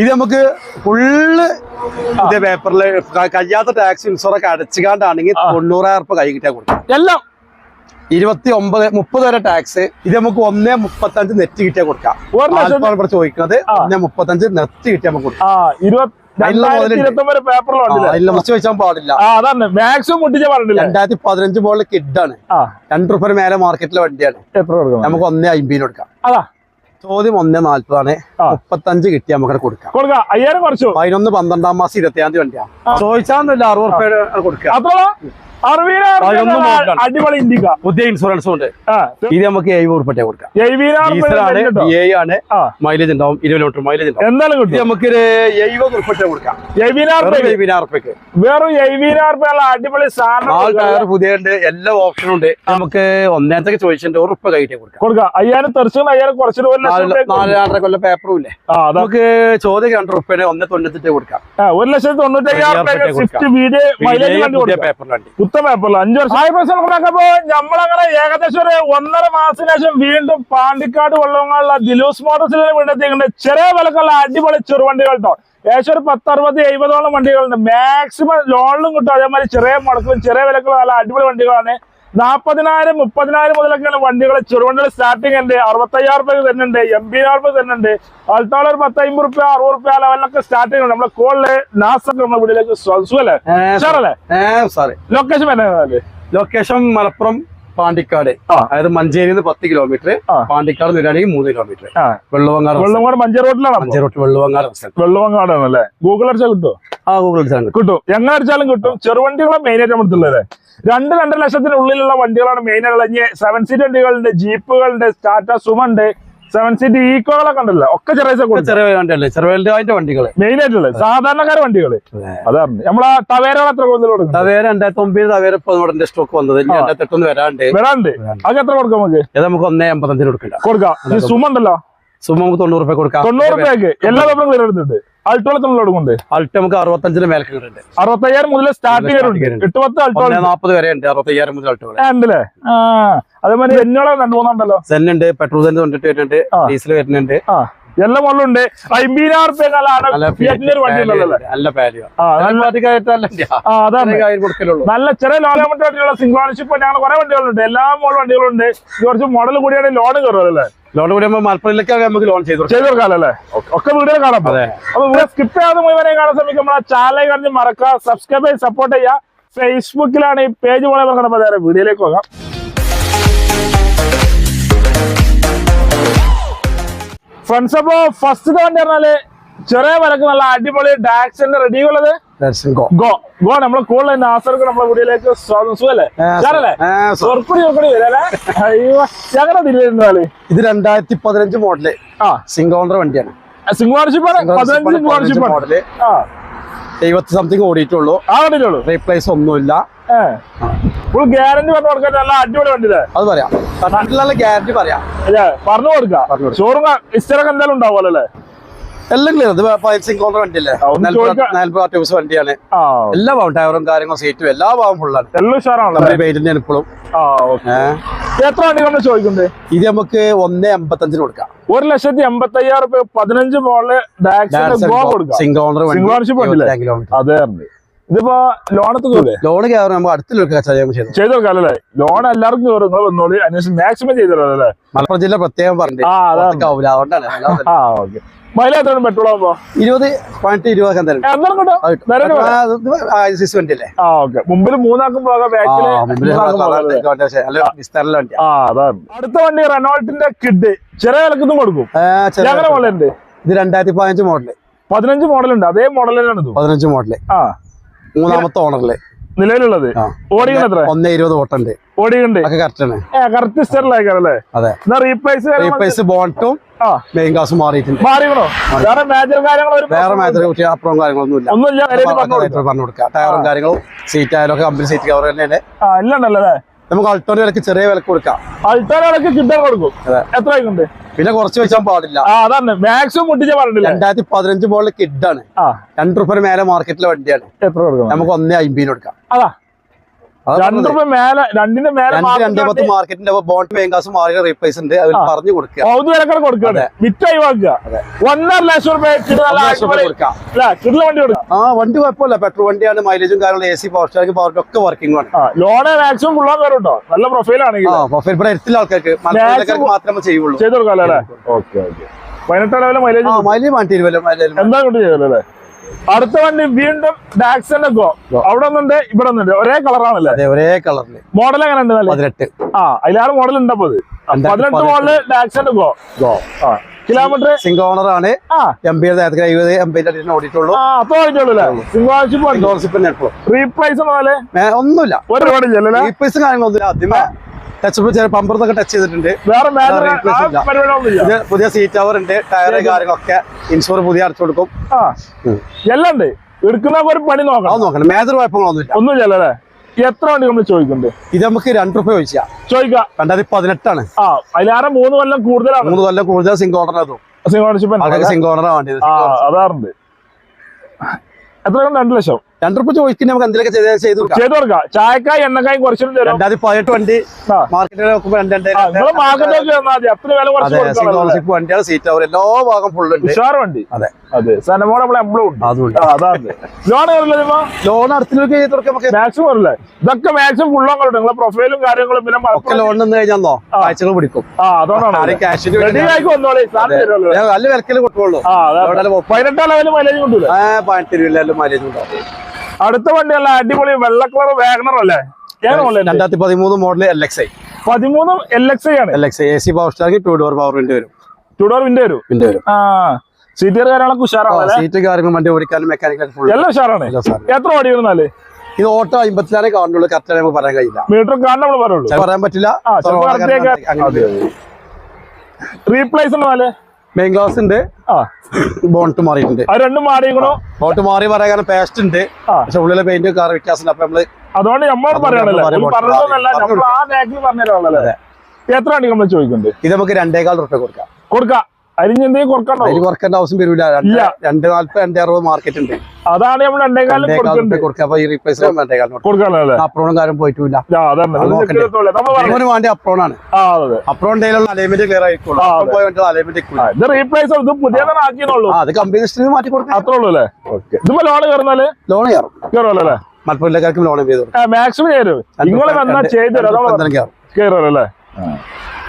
ഇത് നമുക്ക് ഫുള്ള് ഇത് പേപ്പറിൽ കഴിയാത്ത ടാക്സ് ഇൻഷുറൊക്കെ അടച്ചുകാണ്ടാണെങ്കിൽ. തൊണ്ണൂറായിരം രൂപ കൈ കിട്ടിയാൽ കൊടുക്കും. എല്ലാം. ഇരുപത്തി ഒമ്പത് മുപ്പത് വരെ ടാക്സ് ഇത് നമുക്ക് ഒന്നേ മുപ്പത്തഞ്ച് നെറ്റ് കിട്ടിയാൽ കൊടുക്കാം. ചോദിക്കുന്നത്. ഒന്നേ മുപ്പത്തഞ്ച് നെറ്റ് കിട്ടിയാൽ നമുക്ക് കൊടുക്കാം. രണ്ടായിരത്തി പതിനഞ്ച് മോളിൽ കിഡാണ് രണ്ടു റുപ്യ മേലെ മാർക്കറ്റിലെ വണ്ടിയാണ്. നമുക്ക് ഒന്നേ അമ്പതിന് കൊടുക്കാം. അതാ. ചോദ്യം ഒന്നേ നാല്പതാണ്. മുപ്പത്തഞ്ച് കിട്ടിയ നമുക്ക് കൊടുക്കാം. കൊടുക്കാം. അയ്യായിരം കുറച്ചു. പതിനൊന്ന് പന്ത്രണ്ടാം മാസം ഇരുപത്തിയാം തീയതി വണ്ടിയാണ് ചോദിച്ചാന്നില്ല അറുപത് റുപ്യ കൊടുക്കുക അടിപൊളി ഇന്ത്യക്ക? പുതിയ ഇൻഷുറൻസ് ഉണ്ട്. ഇത് നമുക്ക് എഴുപത് കൊടുക്കാം. ഡീസലാണ് ആണ് മൈലേജ് ഉണ്ടാവും ഇരുപത് കിലോമീറ്റർ മൈലേജ് ഉണ്ടാവും. എന്തായാലും ഇത് കിട്ടും നമുക്ക് എഴുപത് റുപ്യ കൊടുക്കാം. വെറും അടിപൊളി സാധനം ടയർ പുതിയ ഉണ്ട് എല്ലാ ഓപ്ഷനും ഉണ്ട്. നമുക്ക് ഒന്നേത്തൊക്കെ ചോദിച്ചിട്ട് ഉറപ്പ് കൈയിട്ട് കൊടുക്കാം. കൊടുക്കാം. അയ്യായിരം തെറിച്ചുകൊണ്ട് അയ്യായിരം കുറച്ചിട്ട് ഒരു ലക്ഷം നാല് രൂപയ്ക്ക് നാല് കൊല്ലം പേപ്പറും ഇല്ലേ? ആ നമുക്ക് ചോദ്യം രണ്ട് റുപ്യനെ ഒന്നേ തൊണ്ണൂറ്റി കൊടുക്കാം. ഒരു ലക്ഷത്തി തൊണ്ണൂറ്റി അയ്യായിരം അയ്യായിരം കൊടുക്കാം പേപ്പറിൽ അഞ്ചു വർഷം. ഹായ് പ്രശ്നം നോക്കുമ്പോ നമ്മളങ്ങനെ ഏകദേശം ഒരു ഒന്നര മാസത്തിന് ശേഷം വീണ്ടും പാണ്ടിക്കാട് വള്ളവങ്ങളുള്ള ദിലൂസ് മോട്ടോഴ്സിൽ വീണ്ടെത്തിയിട്ടുണ്ട് ചെറിയ വിലക്കുള്ള അടിപൊളി ചെറുവണ്ടികൾ കേട്ടോ ഏകദേശം ഒരു പത്ത് അറുപത് എഴുപതോളം വണ്ടികളുണ്ട്. മാക്സിമം ലോണിലും കിട്ടും. അതേമാതിരി ചെറിയ മുടക്കും ചെറിയ വിലക്കുള്ള നല്ല അടിപൊളി വണ്ടികളാണ്. നാൽപ്പതിനായിരം മുപ്പതിനായിരം മുതലൊക്കെയാണ് വണ്ടികൾ. ചെറുവണ്ടികൾ സ്റ്റാർട്ടിംഗ് ഉണ്ട്. അറുപത്തയ്യായിരം രൂപ തരുന്നുണ്ട്. എൺപതിനായിരം രൂപ തരുന്നുണ്ട്. അടുത്തോളം ഒരു പത്ത് അമ്പത് റുപ്യ അറുപത് റുപ്യ ലെവലിലൊക്കെ സ്റ്റാർട്ടിംഗ് ഉണ്ട്. നമ്മുടെ കോളിൽ നാസൊക്കെ നമ്മുടെ വീട്ടിലേക്ക് സുഖല്ലേ? സാറല്ലേ ലൊക്കേഷൻ വരുന്നത് ലൊക്കേഷൻ മലപ്പുറം പാണ്ടിക്കാട്. ആ. അതായത് മഞ്ചേരി നിന്ന് പത്ത് കിലോമീറ്റർ. പാണ്ടിക്കാട് നിരാണെങ്കിൽ മൂന്ന് കിലോമീറ്റർ. വെള്ളവങ്ങാട് വെള്ളവങ്ങാട് മഞ്ചേ മഞ്ചേരി റോഡിലാണ് മഞ്ചേ മഞ്ചേരി വെള്ളവങ്ങാട് വെള്ളവങ്ങാട് സ്ഥലം വെള്ളവങ്ങാടാണല്ലേ? ഗൂഗിൾ അടിച്ചാൽ കിട്ടുമോ ആ ഗൂഗിൾ അടിച്ചാൽ കിട്ടും. കിട്ടും. എങ്ങനെ അടിച്ചാലും കിട്ടും. ചെറുവണ്ടികളാണ് മെയിൻ ആയിട്ട് എടുത്തുള്ളത് രണ്ട് രണ്ടര ലക്ഷത്തിനുള്ളിലുള്ള വണ്ടികളാണ് മെയിൻ ആയിട്ടുള്ളത്. സെവൻ സീറ്റ് വണ്ടികളുണ്ട് ജീപ്പുകളുണ്ട് ടാറ്റ സുമ ഉണ്ട്. സെവൻ സീറ്റ് ഈക്കോകളൊക്കെ ഉണ്ടല്ലോ. ഒക്കെ ചെറിയ ചെറിയ വണ്ടിയല്ലേ ചെറിയ അതിന്റെ വണ്ടികൾ. മെയിൻ ആയിട്ടുള്ളത് സാധാരണക്കാര വണ്ടികൾ. അതാണ് നമ്മളെ ടവേരകൾ എത്ര കൊടുക്കും? തവേര രണ്ടായിരത്തി ഒമ്പത് തവേര ഇപ്പൊ നമ്മുടെ സ്റ്റോക്ക് വന്നത്. ഇനി ആ. രണ്ടായിരത്തി എട്ടൊന്ന് വരാണ്ട്. വരാണ്ട്. അതൊക്കെ എത്ര കൊടുക്കാം നമുക്ക്? ഇത് നമുക്ക് ഒന്നേ എൺപത്തഞ്ചിന് കൊടുക്കണ്ട കൊടുക്കാം. ഈ സുമ ഉണ്ടല്ലോ. സുമ നമുക്ക് തൊണ്ണൂറ് രൂപ കൊടുക്കാം. തൊണ്ണൂറ് രൂപയ്ക്ക് എല്ലാ പേപ്പറും ക്ലിയർ എടുത്തിട്ടുണ്ട്. അൾട്ടോളെ നമ്മൾ അൾട്ടോ അൾട്ട് നമുക്ക് അറുപത്തഞ്ചിന് മേലേക്ക് കിട്ടുന്നുണ്ട് അറുപത്തയ്യായിരം മുതൽ സ്റ്റാർട്ടിംഗ്. എട്ട് പത്ത് അൾട്ടോ നാൽപ്പത് വരെ ഉണ്ട്. അറുപത്തയ്യായിരം മുതൽ അൾട്ടുകൾ ഉണ്ടല്ലേ? ആ അതേമാതിരി എന്നോളം രണ്ടു മൂന്നുണ്ടല്ലോ. സെൻ പെട്രോൾ തൊണ്ടിട്ട് വരുന്നുണ്ട്. ഡീസൽ വരുന്നുണ്ട്. ആ എല്ലാം ഉള്ളുണ്ട് അമ്പതിനായിരം റുപ്യ നല്ല ആ ആ ചെറിയ ലോൺ അമൗണ്ട് വണ്ടിയുള്ള സിംഗ്ലോൺഷിപ്പ് ഞങ്ങൾ കുറെ വണ്ടികളുണ്ട്. എല്ലാ മോഡൽ വണ്ടികളുണ്ട്. കുറച്ച് മോഡൽ കൂടിയാണ് ലോൺ കയറുമല്ലേ ലോൺ കൂടി നമ്മൾ മലപ്പുറത്തിലേക്ക് നമുക്ക് ലോൺ ചെയ്തു കൊടുക്കാം. ചെയ്ത് കൊടുക്കാമല്ലേ ഒക്കെ വീഡിയോ കാണാം അതെ. അപ്പൊ ഇവിടെ സ്കിപ്പ് ചെയ്യാതെ മുഴുവനെ കാണാൻ ശ്രമിക്കും നമ്മളെ ചാനൽ കാണിച്ച് മറക്കുക സബ്സ്ക്രൈബ് ചെയ്ത് സപ്പോർട്ട് ചെയ്യുക. ഫേസ്ബുക്കിലാണ് ഈ പേജ് പോലെ വീഡിയോയിലേക്ക് പോകാം. ഫ്രണ്ട്സ് അപ്പോ ഫസ്റ്റ് വണ്ടി പറഞ്ഞാൽ ചെറിയ വിലക്ക് നല്ല അടിപൊളി ഡാക്സിന്റെ റെഡി ഉള്ളത്. ഗോ ഗോ നമ്മളെ കൂടുതൽ നാസർക്ക് നമ്മളെ സ്വാഗതം. സുഖല്ലേ? വരല്ലേ ഞങ്ങളുടെ ഇത് രണ്ടായിരത്തി പതിനഞ്ച് മോഡൽ ആ ഓണർ വണ്ടിയാണ് സിംഗോണ്ടർ പതിനഞ്ച് മോഡൽ ആ. എഴുപത്തി സംതിങ് ഓടിയിട്ടുള്ളൂ. ആ കണ്ടിട്ടുള്ളൂ റീപ്ലേസ് ഒന്നുമില്ല. ഇല്ല ഫുൾ ഗ്യാരണ്ടി പറഞ്ഞു കൊടുക്കാൻ നല്ല അടിപൊളി വണ്ടിയില്ലേ? അത് പറയാം. നല്ല ഗ്യാരണ്ടി പറയാം. അല്ലേ പറഞ്ഞു കൊടുക്കാം. പറഞ്ഞു കൊടുക്കാം. ഷോറൂം ഇസ്റ്ററൊക്കെ എന്തായാലും ഉണ്ടാവുമല്ലോ അല്ലേ? എല്ലാം ക്ലിയർ ഇത് സിംഗിൾ ഓണർ വണ്ടിയല്ലേ. നാൽപ്പത് ദിവസം വണ്ടിയാണ്. എല്ലാ ഭാഗം ടയറും കാര്യങ്ങളും സീറ്റും എല്ലാ ഭാഗം ഫുള്ളാണ് എല്ലാം പെയിന്റിന്റെ ഇപ്പോഴും എത്ര വണ്ടി നമ്മൾ ചോദിക്കുന്നത് ഇത് നമുക്ക് ഒന്ന് എൺപത്തഞ്ചിന് കൊടുക്കാം. ഒരു ലക്ഷത്തി എൺപത്തി അയ്യായിരം റുപ്യ പതിനഞ്ച് മോളിൽ സിംഗിൾ ഓണർ വണ്ടിയില്ലേ? കിലോമീറ്റർ അതെ ഇതിപ്പോ ലോൺ എത്തുകൂലേ ലോൺ കയറും നമുക്ക് അടുത്തുള്ള ചെയ്തു. അല്ലേ? ലോൺ എല്ലാവർക്കും കയറും നിങ്ങൾ വന്നോളി. മാക്സിമം ചെയ്തല്ലോ അല്ലേ? മലപ്പുറം ജില്ല പ്രത്യേകം പറഞ്ഞു അതുകൊണ്ടാണ്. പെട്രോൾ ഇരുപത് മുമ്പിൽ അടുത്ത വണ്ടി റെനോൾട്ടിന്റെ കിഡ്. ചെറിയ വിലക്കൊന്നും കൊടുക്കും. ചെറിയ മോഡലുണ്ട്? ഇത് രണ്ടായിരത്തി പതിനഞ്ച് മോഡൽ. പതിനഞ്ച് മോഡലുണ്ട്. അതേ മോഡൽ തന്നെയാണ് പതിനഞ്ച് മോഡൽ. ആ. മൂന്നാമത്തെ ഓണറിൽ. നിലവിലുള്ളത്. ഓടിക്കണ എത്ര ഒന്ന് ഇരുപത് ഓട്ടുണ്ട് ഒക്കെ കറക്റ്റ് എന്നാ റീപ്ലേസ് റീപ്ലേസ് ബോണ്ടും ആ. മെയിൻ കാസ് മാറിയിട്ടുണ്ട്. മാറിക്കണോ? വേറെ മേജർ കാര്യങ്ങൾ വേറെ മാത്ര കുട്ടി അപ്പുറം കാര്യങ്ങളൊന്നും ഇല്ല ഒന്നുമില്ല പറഞ്ഞു കൊടുക്കാം. ടയറും കാര്യങ്ങളും സീറ്റ് ആയാലും ഒക്കെ കമ്പനി സീറ്റ് കവർ തന്നെയല്ലേ എല്ലാം ഉണ്ടല്ലോ അല്ലേ നമുക്ക് അൾട്ടോ വിലക്ക് ചെറിയ വിലക്ക് കൊടുക്കാം. അൾട്ടാനൊക്കെ കിട്ടാൻ കൊടുക്കും. എത്ര ആയിട്ടുണ്ട്? പിന്നെ കുറച്ച് വെച്ചാൽ പാടില്ല. അതാണ്. മാക്സിമം മുട്ടിച്ച പറഞ്ഞില്ല രണ്ടായിരത്തി പതിനഞ്ച് മോളിൽ കിഡാണ്. രണ്ടു റുപ്യ മേലെ മാർക്കറ്റിലെ വണ്ടിയാണ്. നമുക്ക് ഒന്നേ അമ്പതിന് കൊടുക്കാം. അതാ. മേലെ രണ്ടിന്റെ മേലെ രണ്ട് രണ്ട് പത്ത് മാർക്കറ്റിന്റെ ബോണ്ട് റീപ്ലേസ് ഉണ്ട്. പറഞ്ഞു കൊടുക്കുക. വിലക്കാണ് ഒന്നര ലക്ഷം കൊടുക്കാം. വണ്ടി കൊടുക്കാം. ആ വണ്ടി കുഴപ്പമില്ല. പെട്രോൾ വണ്ടിയാണ് മൈലേജും കാര്യങ്ങളും A C power steering power ഒക്കെ വർക്കിംഗ് ആണ്. ലോണ് മാക്സിമം ഫുള്ളാൻ കയറുണ്ടോ നല്ല പ്രൊഫൈൽ ആണെങ്കിൽ. പ്രൊഫൈൽ ഇവിടെ ആൾക്കാർക്ക്. മാത്രമേ ചെയ്യുള്ളൂ. ചെയ്ത് കൊടുക്കാമല്ലോ? അല്ലേ ഓക്കെ ഓക്കെ. പതിനെട്ട് മൈലേജ് മൈലേജ് വണ്ടി എന്താ കൊണ്ട് ചെയ്തല്ലോ അല്ലേ? അടുത്ത വണ്ടി വീണ്ടും ഡാക്സന്റെ ഗോ അവിടെ ഒന്നുണ്ട് ഇവിടെ ഒന്നുണ്ട് ഒരേ കളറാണല്ലേ? ഒരേ കളറിൽ. മോഡൽ എങ്ങനെ ഉണ്ട് പതിനെട്ട്. ആ അതിലാറ് മോഡൽ ഉണ്ടപ്പോ രണ്ടായിരത്തി പതിനെട്ട് മോഡൽ ഡാക്സന്റെ ഗോ ഗോ ആ കിലോമീറ്റർ സിംഗിൾ ഓണർ ആണ്. ആ. എം ബി നേരത്തെ ഇരുപത് എം ഓടിയിട്ടുള്ളൂ. അപ്പൊ റീപ്ലേസ് ഒന്നുമില്ല. ഒരു റോഡ് ഇല്ലല്ലേ റീപ്ലേസും കാര്യങ്ങളൊന്നുമില്ല. ആദ്യമേ ടച്ച് ചില പമ്പറത്തൊക്കെ ടച്ച് ചെയ്തിട്ടുണ്ട്. ഇത് പുതിയ സീറ്റ് അവർ ഉണ്ട് ടയർ കാര്യങ്ങളൊക്കെ ഇൻഷുർ പുതിയ അടച്ചു കൊടുക്കും. എല്ലാം ഉണ്ട്. എടുക്കുന്നവർക്ക് ഒരു പണി നോക്കണം. നോക്കണം. മേജർ കുഴപ്പങ്ങളൊന്നുമില്ല. ഒന്നുമില്ല അല്ലേ? എത്ര വണ്ടി നമ്മൾ ചോദിക്കുന്നുണ്ട്? ഇത് നമുക്ക് രണ്ട് റുപ്യ ചോദിച്ചാ. ചോദിക്കാം. രണ്ടായിരത്തി പതിനെട്ടാണ്. ആ അതിലാറെ മൂന്ന് കൊല്ലം കൂടുതലാണ്? മൂന്ന് കൊല്ലം കൂടുതൽ സിംഗ് ഓർഡർ അതും. സിംഗോണിഷിപ്പ് സിംഗ് ഓണറാണ് വേണ്ടത് ആ അതാറുണ്ട്. എത്ര രണ്ട് ലക്ഷം. രണ്ട് റുപ്യ ചോദിക്കുന്നത് നമുക്ക് എന്തെങ്കിലും ചെയ്ത് ചെയ്ത് ചെയ്ത് കൊടുക്കാം. ചായക്കായി എണ്ണക്കായും കുറച്ചും തരും. രണ്ടായിരത്തി പതിനെട്ട് വണ്ടി മാർക്കറ്റിൽ നോക്കുമ്പോൾ വണ്ടിയാണ് സീറ്റ് അവർ എല്ലാ ഭാഗം ഫുൾ ഉണ്ട്. വണ്ടി. അതെ. അതെ ലോൺ അടുത്തിലേക്ക് ചെയ്ത് കൊടുക്കാം നമുക്ക് മാക്സിമം അല്ലേ ഇതൊക്കെ മാക്സിമം ഫുള്ളോ കണ്ടു നിങ്ങളെ പ്രൊഫൈലും കാര്യങ്ങളും പിന്നെ ഒക്കെ ലോൺ നിന്ന് ആഴ്ചകൾ പിടിക്കും. നല്ല വിലക്കൽ കൊട്ടുള്ളൂ പതിനെട്ടാം ലെവലും മൈലേജ് കൊണ്ടൂല ആ പതിനെട്ട് മൈലേജ് ഉണ്ടാവും അടുത്ത വണ്ടി അല്ല അടിപൊളി വെള്ള കളർ വാഗണർ അല്ലേ? രണ്ടായിരത്തി പതിമൂന്ന് മോഡൽ എൽ എക്സ് ഐ പതിമൂന്നും എൽ എക്സ് ഐ ആണ്. L X I A C power steering two door power window വരും. ചുടോർ വിൻഡ് വരും? വിൻഡ് വരും. ആ സീറ്റിയർ കാര്യങ്ങളൊക്കെ ഉഷാറാണ് അല്ലേ? സീറ്റ് കാര്യങ്ങൾ വണ്ടി ഓടിക്കാനും മെക്കാനിക്കൽ ഫുൾ എല്ലാം ഉഷാറാണ്. എത്ര ഓടി വരുന്നാൽ? ഇത് ഓട്ടോ അമ്പത്തിനാലേ കാണുള്ളൂ കറക്റ്റ് നമുക്ക് പറയാൻ കഴിയില്ല. മീറ്റർ കാണാൻ നമ്മൾ പറയുള്ളൂ പറയാൻ പറ്റില്ല റീപ്ലേസ് മെയിൻ ഗ്ലാസ് ഉണ്ട് ബോണ്ട് മാറിയിട്ടുണ്ട്. രണ്ടും ബോണ്ട് മാറി പറയാൻ കാരണം പേസ്റ്റ് ഉണ്ട് പക്ഷെ ഉള്ളിലെ പെയിന്റ് കാർ വ്യത്യാസമുണ്ട്. അപ്പൊ നമ്മൾ അതുകൊണ്ട് നമ്മളോട് പറഞ്ഞല്ലേ എത്ര ചോദിക്കുന്നുണ്ട്? ഇത് നമുക്ക് രണ്ടേകാൽ റുപ്യ കൊടുക്കാം. കൊടുക്കാം. കുറക്കേണ്ട ആവശ്യം വരില്ല രണ്ട് നാല്പത് രണ്ട് അറുപത് മാർക്കറ്റ് ഉണ്ട്. അതാണ് നമ്മൾ രണ്ടേകാലം അപ്പൊ ഈ അപ്രോണും കാര്യം പോയിട്ടില്ല. വേണ്ടി അപ്രോണാണ് അപ്രോൺ അലൈൻമെന്റ് ക്ലിയർ ആയിക്കോളൂ. അലൈൻമെന്റ് റീപ്ലേസ് അത്. കമ്പനി ഹിസ്റ്ററി മാറ്റി കൊടുക്കാം. അത്രേ ഉള്ളൂ അല്ലേ? ലോൺ കയറുന്നാൽ? ലോൺ കയറും. കയറുമല്ലോ അല്ലേ? മലപ്പുറം ലോൺ ചെയ്ത് കൊടുക്കും. മാക്സിമം കയറും നിങ്ങൾ വന്നാൽ ചെയ്തു അതാണ് എന്തായാലും കയറും. കയറുമല്ലോ അല്ലേ?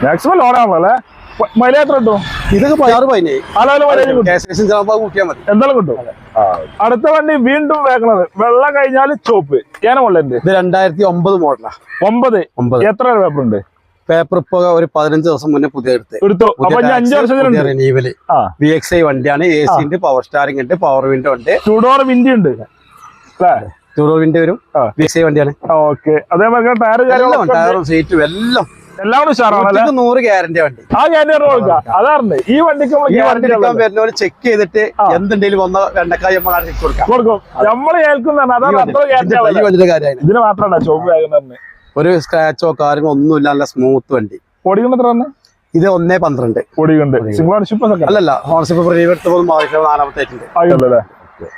മാക്സിമം ലോണാണല്ലോ അല്ലേ? മൈലേജ് എത്ര കിട്ടും? ഇതൊക്കെ പതിനാറ് പതിനേ ആ ലെവൽ മൈലേജ് കിട്ടും. കാശേഷൻ കൂട്ടിയാൽ മതി. എന്തായാലും കിട്ടും? അടുത്ത വണ്ടി വീണ്ടും വേക്കണത് വെള്ളം കഴിഞ്ഞാൽ ചോപ്പ്. ഏന ഇത് രണ്ടായിരത്തി ഒമ്പത് മോഡലാ ഒമ്പത്. ഒമ്പത്. എത്ര പേപ്പർ ഉണ്ട്? പേപ്പർ ഇപ്പൊ ഒരു പതിനഞ്ച് ദിവസം മുന്നേ പുതിയ എടുത്ത്. എടുത്തു. റിനീവൽ ആ. വി എക്സ് ഐ വണ്ടിയാണ് എ സി ഉണ്ട് പവർ സ്റ്റാറിംഗ് ഉണ്ട് പവർ വിൻഡോ ഉണ്ട്. ചൂടോർ വിൻഡി ഉണ്ട്. ചൂടോർ ടൂറോ വിൻഡോ വരും. വി എക്സ് ഐ വണ്ടിയാണ്. ഓക്കെ അതേപോലെ ടയർ എല്ലാം ഉണ്ട്. ടയറും സീറ്റും എല്ലാം. എല്ലാം കൂടെ ഉഷാറാണല്ലേ നൂറ് ഗ്യാരണ്ടി വണ്ടി. ആ ഗ്യാരണ്ടി കൊടുക്കാം അതാണ് ഈ വണ്ടിക്ക് ഈ വണ്ടി എടുക്കാൻ വരുന്നവര് ചെക്ക് ചെയ്തിട്ട്. എന്തുണ്ടെങ്കിലും വന്ന വെണ്ടക്കായ നമ്മൾ കൊടുക്കാം. കൊടുക്കും. നമ്മൾ കേൾക്കുന്നതാണ് അതാണ് അത്ര ഗ്യാരണ്ടി കാര്യമാണ് ഇതിന് മാത്രമാണ് ചോപ്പ് വാഗണറിന് ഒരു സ്ക്രാച്ചോ കാര്യങ്ങളോ ഒന്നുമില്ല നല്ല സ്മൂത്ത് വണ്ടി. ഓടിക്കുന്ന എത്ര തന്നെ ഇത് ഒന്നേ പന്ത്രണ്ട്. ഓടിക്കുന്നുണ്ട്. സിംഗിൾ ഓണർഷിപ്പ് അല്ലല്ല ഓണർഷിപ്പ് റിവെർട്ട് പോലും മാറിയിട്ട് നാലാമത്തെ ആയിട്ടുണ്ട്.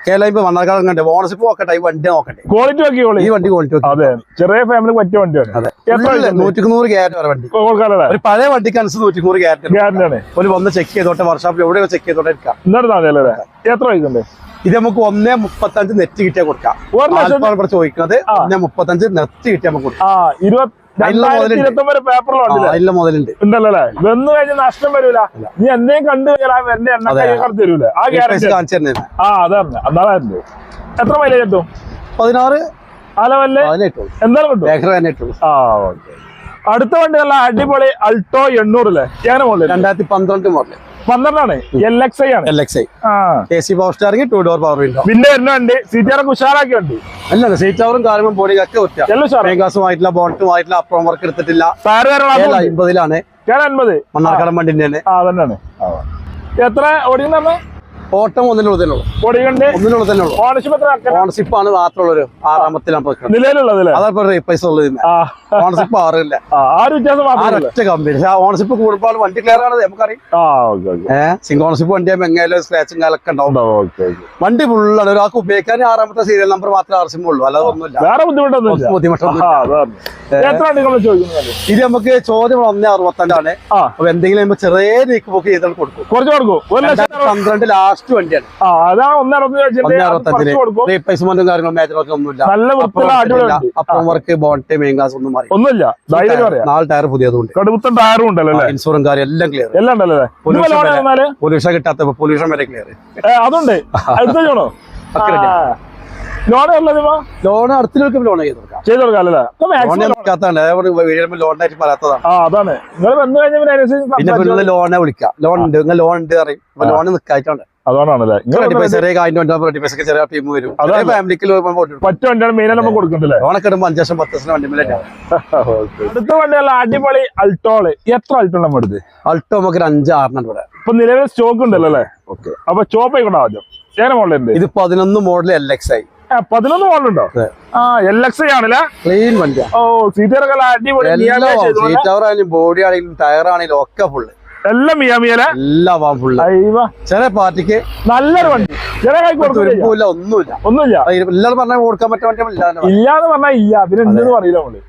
കേരള മണ്ണാർക്കാട് കണ്ടേ ഓണർഷിപ്പ് നോക്കട്ടെ ഈ വണ്ടി നോക്കട്ടെ. ക്വാളിറ്റി നോക്കിയോളൂ ഈ വണ്ടി? ക്വാളിറ്റി അതെ. ചെറിയ ഫാമിലി പറ്റിയ വണ്ടിയാണ് അതെ. എത്ര ഇല്ല, നൂറ്റിക്ക് നൂറ് ഗ്യാരണ്ടി വരെ വണ്ടി. ഒരു പഴയ വണ്ടിക്ക് അനുസരിച്ച് നൂറ്റി നൂറ് ഗ്യാരണ്ടി ഗ്യാരണ്ടി ആണ് ഒരു വന്ന് ചെക്ക് ചെയ്തോട്ടെ വർഷാപ്പിൽ എവിടെയോ ചെക്ക് ചെയ്തോട്ടെ എടുക്കാം. എത്ര വയ്ക്കുന്നുണ്ട് ഇത് നമുക്ക് ഒന്നേ മുപ്പത്തഞ്ച് നെറ്റ് കിട്ടിയാൽ കൊടുക്കാം. ചോദിക്കുന്നത്. ഒന്നേ മുപ്പത്തഞ്ച് നെറ്റ് കിട്ടിയാൽ നമുക്ക് കൊടുക്കാം. മുതലുണ്ട്. ഉണ്ടല്ലോ വന്നു നഷ്ടം വരൂല. നീ എന്തെങ്കിലും കണ്ടു കഴിഞ്ഞാൽ ആ എണ്ണ തരൂല? ആ ഗ്യാരണ്ടി ആ അതാണ് എത്ര മൈലേജ് കിട്ടും? പതിനാറ്. അടുത്ത വണ്ടി നല്ല അടിപൊളി അൾട്ടോ എണ്ണൂറല്ലേ രണ്ടായിരത്തി പന്ത്രണ്ട് മോഡൽ പന്ത്രണ്ടാണ് എൽ എക്സ് ഐ ആണ് L X I A C power steering two door power window window വരുന്ന വണ്ടി സീറ്റാറൊക്കെ ഉഷാറാക്കി ഉണ്ട് അല്ല സീറ്റ് കവറും കാര്യങ്ങളും ബോഡി ഒക്കെ ഒറ്റ എല്ലാം ഉഷാറായി മേഘാസുമായിട്ടില്ല ബോണ്ടുമായിട്ടില്ല അപ്രോം വർക്ക് എടുത്തിട്ടില്ല. അമ്പതിലാണ് മണ്ണാർക്കാടൻ വണ്ടിന്റെ തന്നെ എത്ര ഓടിക്കുന്ന ഓട്ടം ഒന്നിനുള്ളത് തന്നെ ഉള്ളൂ. ഉള്ളൂ. ഓണർഷിപ്പ് ആണ് മാത്രമുള്ളൊരു ആറാമത്തിലാണ് നിലവിലുള്ളത് അതാണ് ഉള്ളത് ഓണർഷിപ്പ് ആറില്ല. ഒറ്റ കമ്പനി ഓണർഷിപ്പ് കൂടുമ്പോൾ വണ്ടി ക്ലിയർ ആണ് നമുക്കറിയാം. ഏഹ് സിംഗിൾ ഓണർഷിപ്പ് വണ്ടിയാകുമ്പോൾ എങ്ങനെയാലും സ്ക്രാച്ചും കാലൊക്കെ ഉണ്ടാവും. വണ്ടി ഫുള്ളാണ് ഒരാൾക്ക് ഉപയോഗിക്കാൻ ആറാമത്തെ സീരിയൽ നമ്പർ മാത്രമേ ആവശ്യമുള്ളൂ അല്ലാതെ ഒന്നുമില്ല. വേറെ ബുദ്ധിമുട്ടൊന്നും ഇത് നമുക്ക് ചോദ്യം ഒന്നേ അറുപത്തഞ്ചാണ് അപ്പൊ എന്തെങ്കിലും ചെറിയ നീക്ക് ബുക്ക് ചെയ്താൽ കൊടുക്കും. കുറച്ച് കൊടുക്കും. പന്ത്രണ്ട് ലാസ്റ്റ് വണ്ടിയാണ്. ആ റീപ്ലേസ്മെന്റും കാര്യങ്ങളും മേജറൊക്കെ ഒന്നുമില്ല. നല്ല. അപ്പുറം വർക്ക് ബോണ്ടെ മെയിൻ ഗ്ലാസ് ഒന്നും മാറി ഒന്നുമില്ല. ധൈര്യം പറയാം നാല് ടയർ ടയറും ഉണ്ടല്ലോ? ഇൻഷുറൻസ് കാര്യം എല്ലാം ക്ലിയർ എല്ലാം ഉണ്ടല്ലോ? പൊല്യൂഷൻ കിട്ടാത്ത പൊല്യൂഷൻ വരെ ക്ലിയർ അതുണ്ട്. അടുത്ത ലോൺ ലോൺ അടുത്തിലേക്ക് ലോൺ ചെയ്ത് ചെയ്ത് കൊടുക്കാം പറയാത്തതാണ്. ആ അതാണ്. നിങ്ങൾ വന്നു കഴിഞ്ഞാൽ പിന്നെ അതിനനുസരിച്ച് പിന്നെ സംസാരിച്ചോ. പിന്നെ ലോണെ വിളിക്കാം. ലോൺ ഉണ്ട്. നിങ്ങൾ ലോൺ ഉണ്ട് അറിയും ലോൺ നിൽക്കായിട്ടുണ്ട് അതുകൊണ്ടാണല്ലേ റെഡി ചെറിയ കാര്യം റെഡി ചെറിയ ടീം വരും. അതാണ്. ഫാമിലിക്ക് പറ്റ വണ്ടിയാണ് മെയിനായി നമ്മൾ കൊടുക്കണ്ടല്ലേ ലോണൊക്കെ ഇടുമ്പോൾ അഞ്ച് ലക്ഷം പത്ത് ലക്ഷം വണ്ടി അടുത്ത വണ്ടിയല്ല അടിപൊളി അൾട്ടോൾ. എത്ര അൾട്ടോ നമ്മൾ എടുത്ത് അൾട്ടോ നമുക്ക് ഒരു അഞ്ച് ഇവിടെ. ഇപ്പൊ നിലവിൽ സ്റ്റോക്ക് ഉണ്ടല്ലോ അല്ലേ? ഓക്കെ. അപ്പൊ ചോപ്പ് ആയിക്കോട്ടെ ആദ്യം. ഏറെ മോഡലുണ്ട് ഇത് പതിനൊന്ന് മോഡൽ എൽ എക്സ് ആയി പതിനൊന്ന് മോഡലുണ്ടോ ഉണ്ടോ? ആ എൽ എക്സ് ആണല്ലേ? ക്ലീൻ വണ്ടിയാണ് ഓ അടിപൊളി സീറ്റ് ആണെങ്കിലും ബോഡി ആണെങ്കിലും ടയർ ആണെങ്കിലും ഒക്കെ ഫുള്ള് എല്ലാം മിയാമിയല്ലേ എല്ലാം ഫുള്ള് ചില പാർട്ടിക്ക് നല്ലൊരു വണ്ടി. ചില കൈ കൊടുക്കില്ല ഒന്നുമില്ല. ഒന്നുമില്ല. എല്ലാരും പറഞ്ഞാൽ കൊടുക്കാൻ പറ്റാൻ പറ്റില്ല ഇല്ല ഇല്ലാന്ന് പറഞ്ഞാൽ ഇല്ല. പിന്നെ എന്തെന്ന് പറയില്ല നമ്മൾ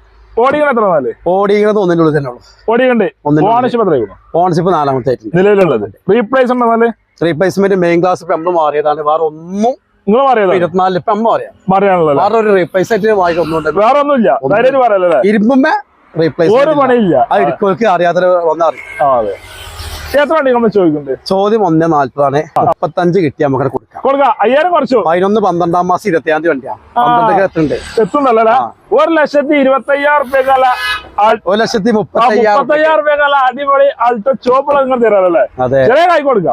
ഓടിക്കണ എത്ര നാല് ഓടിക്കുന്നത് ഒന്നിന്റെ ഉള്ളിൽ തന്നെ ഉള്ളൂ. ഓടിക്കണ്ട്? ഒന്നിന്റെ ഓണർഷിപ്പ് എത്ര ആയിക്കണോ ഓണർഷിപ്പ് നാലാമത്തെ ആയിട്ടുണ്ട് നിലവിലുള്ളത്. റീപ്ലേസ് ഉണ്ടോ നാല് റീപ്ലേസ്മെന്റ് മെയിൻ ക്ലാസ് ഇപ്പൊ മാറിയതാണ്. വേറെ ഒന്നും നിങ്ങൾ മാറിയതാ ഇരുപത്തിനാലിൽ ഇപ്പൊ അമ്മ പറയാം മാറിയാണല്ലോ വേറെ ഒരു റീപ്ലേസ് ആയിട്ട് വാങ്ങി ഒന്നുണ്ട് വേറെ ഒന്നുമില്ല ധൈര്യം ഒരു പണിയില്ല. അറിയാത്തൊരു അതെ. എത്ര വണ്ടി നമ്മൾ ചോദിക്കുന്നുണ്ട്? ചോദ്യം ഒന്നേ നാല്പതാണ്. മുപ്പത്തഞ്ച് കിട്ടി നമുക്ക് കൊടുക്കാം. കൊടുക്ക. അയ്യായിരം കുറച്ചു. പതിനൊന്ന് പന്ത്രണ്ടാം മാസം ഇരുപത്തിയാം തീയതി വണ്ടിയാണ് പന്ത്രണ്ടൊക്കെ എത്തുന്നുണ്ട്. എത്തുന്നല്ലേ ഒരു ലക്ഷത്തി ഇരുപത്തി അയ്യായിരം ഒരു ലക്ഷത്തി മുപ്പത്തി അയ്യായിരം അടിപൊളി അൾട്ടോ നിങ്ങൾ തരാറല്ലേ അതെ. ചെറിയ കൈ കൊടുക്ക.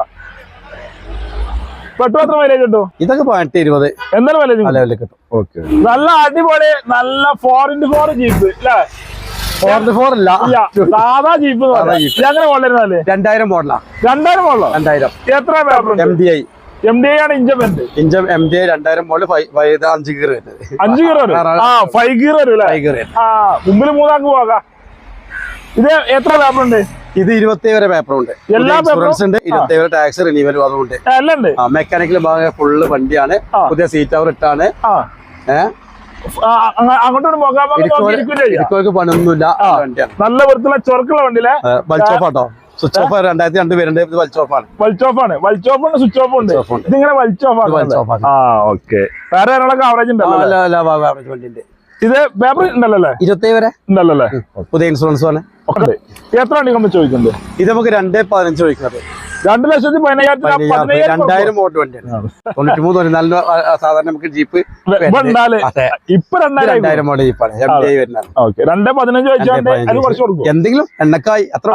പെട്രോൾ എത്ര മൈലേജ് കിട്ടും? ഇതൊക്കെ പതിനെട്ട് ഇരുപത്. എന്തായാലും മൈലേജ് കിട്ടും. നല്ല അടിപൊളി നല്ല ഫോർ ഇന്റു ഫോർ ജീപ്പ് അല്ലേ? ഫോർ ഫോർ അല്ല. സാധാ ജീപ്പ്. എങ്ങനെ കൊണ്ടിരുന്നാൽ രണ്ടായിരം മോഡലാ. രണ്ടായിരം മോഡലോ? രണ്ടായിരം. എത്ര paper M D I M D I ഇഞ്ചമെന്റ് ഇഞ്ചം എം ഡി ഐ രണ്ടായിരം മോഡൽ അഞ്ച് ഗീർ അഞ്ച് ഗീർ വരും? ആ ഫൈവ് വരും ഫൈവ് ആ മുമ്പിൽ മൂന്നാക്ക് പോകാം. ഇത് എത്ര പേപ്പർ ഉണ്ട്? ഇത് ഇരുപത്തി വരെ പേപ്പർ ഉണ്ട്. എല്ലാ ഇൻഷുറൻസ് ഉണ്ട് ഇരുപത്തി വരെ ടാക്സ് റിനീവൽ അതുകൊണ്ട് മെക്കാനിക്കൽ ഭാഗം ഫുള്ള് വണ്ടിയാണ്. പുതിയ സീറ്റ് അവർ ഇട്ടാണ്. ഏഹ് അങ്ങോട്ടും പണിയൊന്നുമില്ല. വണ്ടിയാണ് നല്ല വൃത്തിയുള്ള ചൊറക്കുള്ള വണ്ടിയിലെ. ഓഫ് സ്വിച്ച് ഓഫ് രണ്ടായിരത്തി രണ്ട് പേരുണ്ട് ഇത് ബൾച്ച് ഓഫ് ആണ്. വൾച്ച് ഓഫ് ഓഫ് ഉണ്ട് സ്വിച്ച് ഓഫ് ഉണ്ട്. ഇതിങ്ങനെ ഓഫ് വലിച്ച് ആണ്. ആ ഓക്കെ വേറെ ആവറേജ് ഉണ്ടല്ലോ എല്ലാ വണ്ടിയുണ്ട് ഇത് പേപ്പർ ഉണ്ടല്ലേ അല്ലേ? ഇരുപത്തി വരെ? ഉണ്ടല്ലേ പുതിയ ഇൻഷുറൻസ് ആണ് ഒക്കെ എത്ര വണ്ടി നമ്മൾ ചോദിക്കുന്നത് ഇത് നമുക്ക് രണ്ടേ പതിനഞ്ച് ചോദിക്കുന്നത്. രണ്ട് ലക്ഷത്തി പതിനയ്യായിരത്തി രണ്ടായിരം മോഡൽ വണ്ടിയാണ്. തൊണ്ണൂറ്റി മൂന്ന് തൊണ്ണൂറ്റി സാധാരണ നമുക്ക് ജീപ്പ്. ഇപ്പൊ രണ്ടായിരം മോഡൽ ജീപ്പാണ്. രണ്ടേ പതിനഞ്ച് എന്തെങ്കിലും എണ്ണക്കായി. അത്ര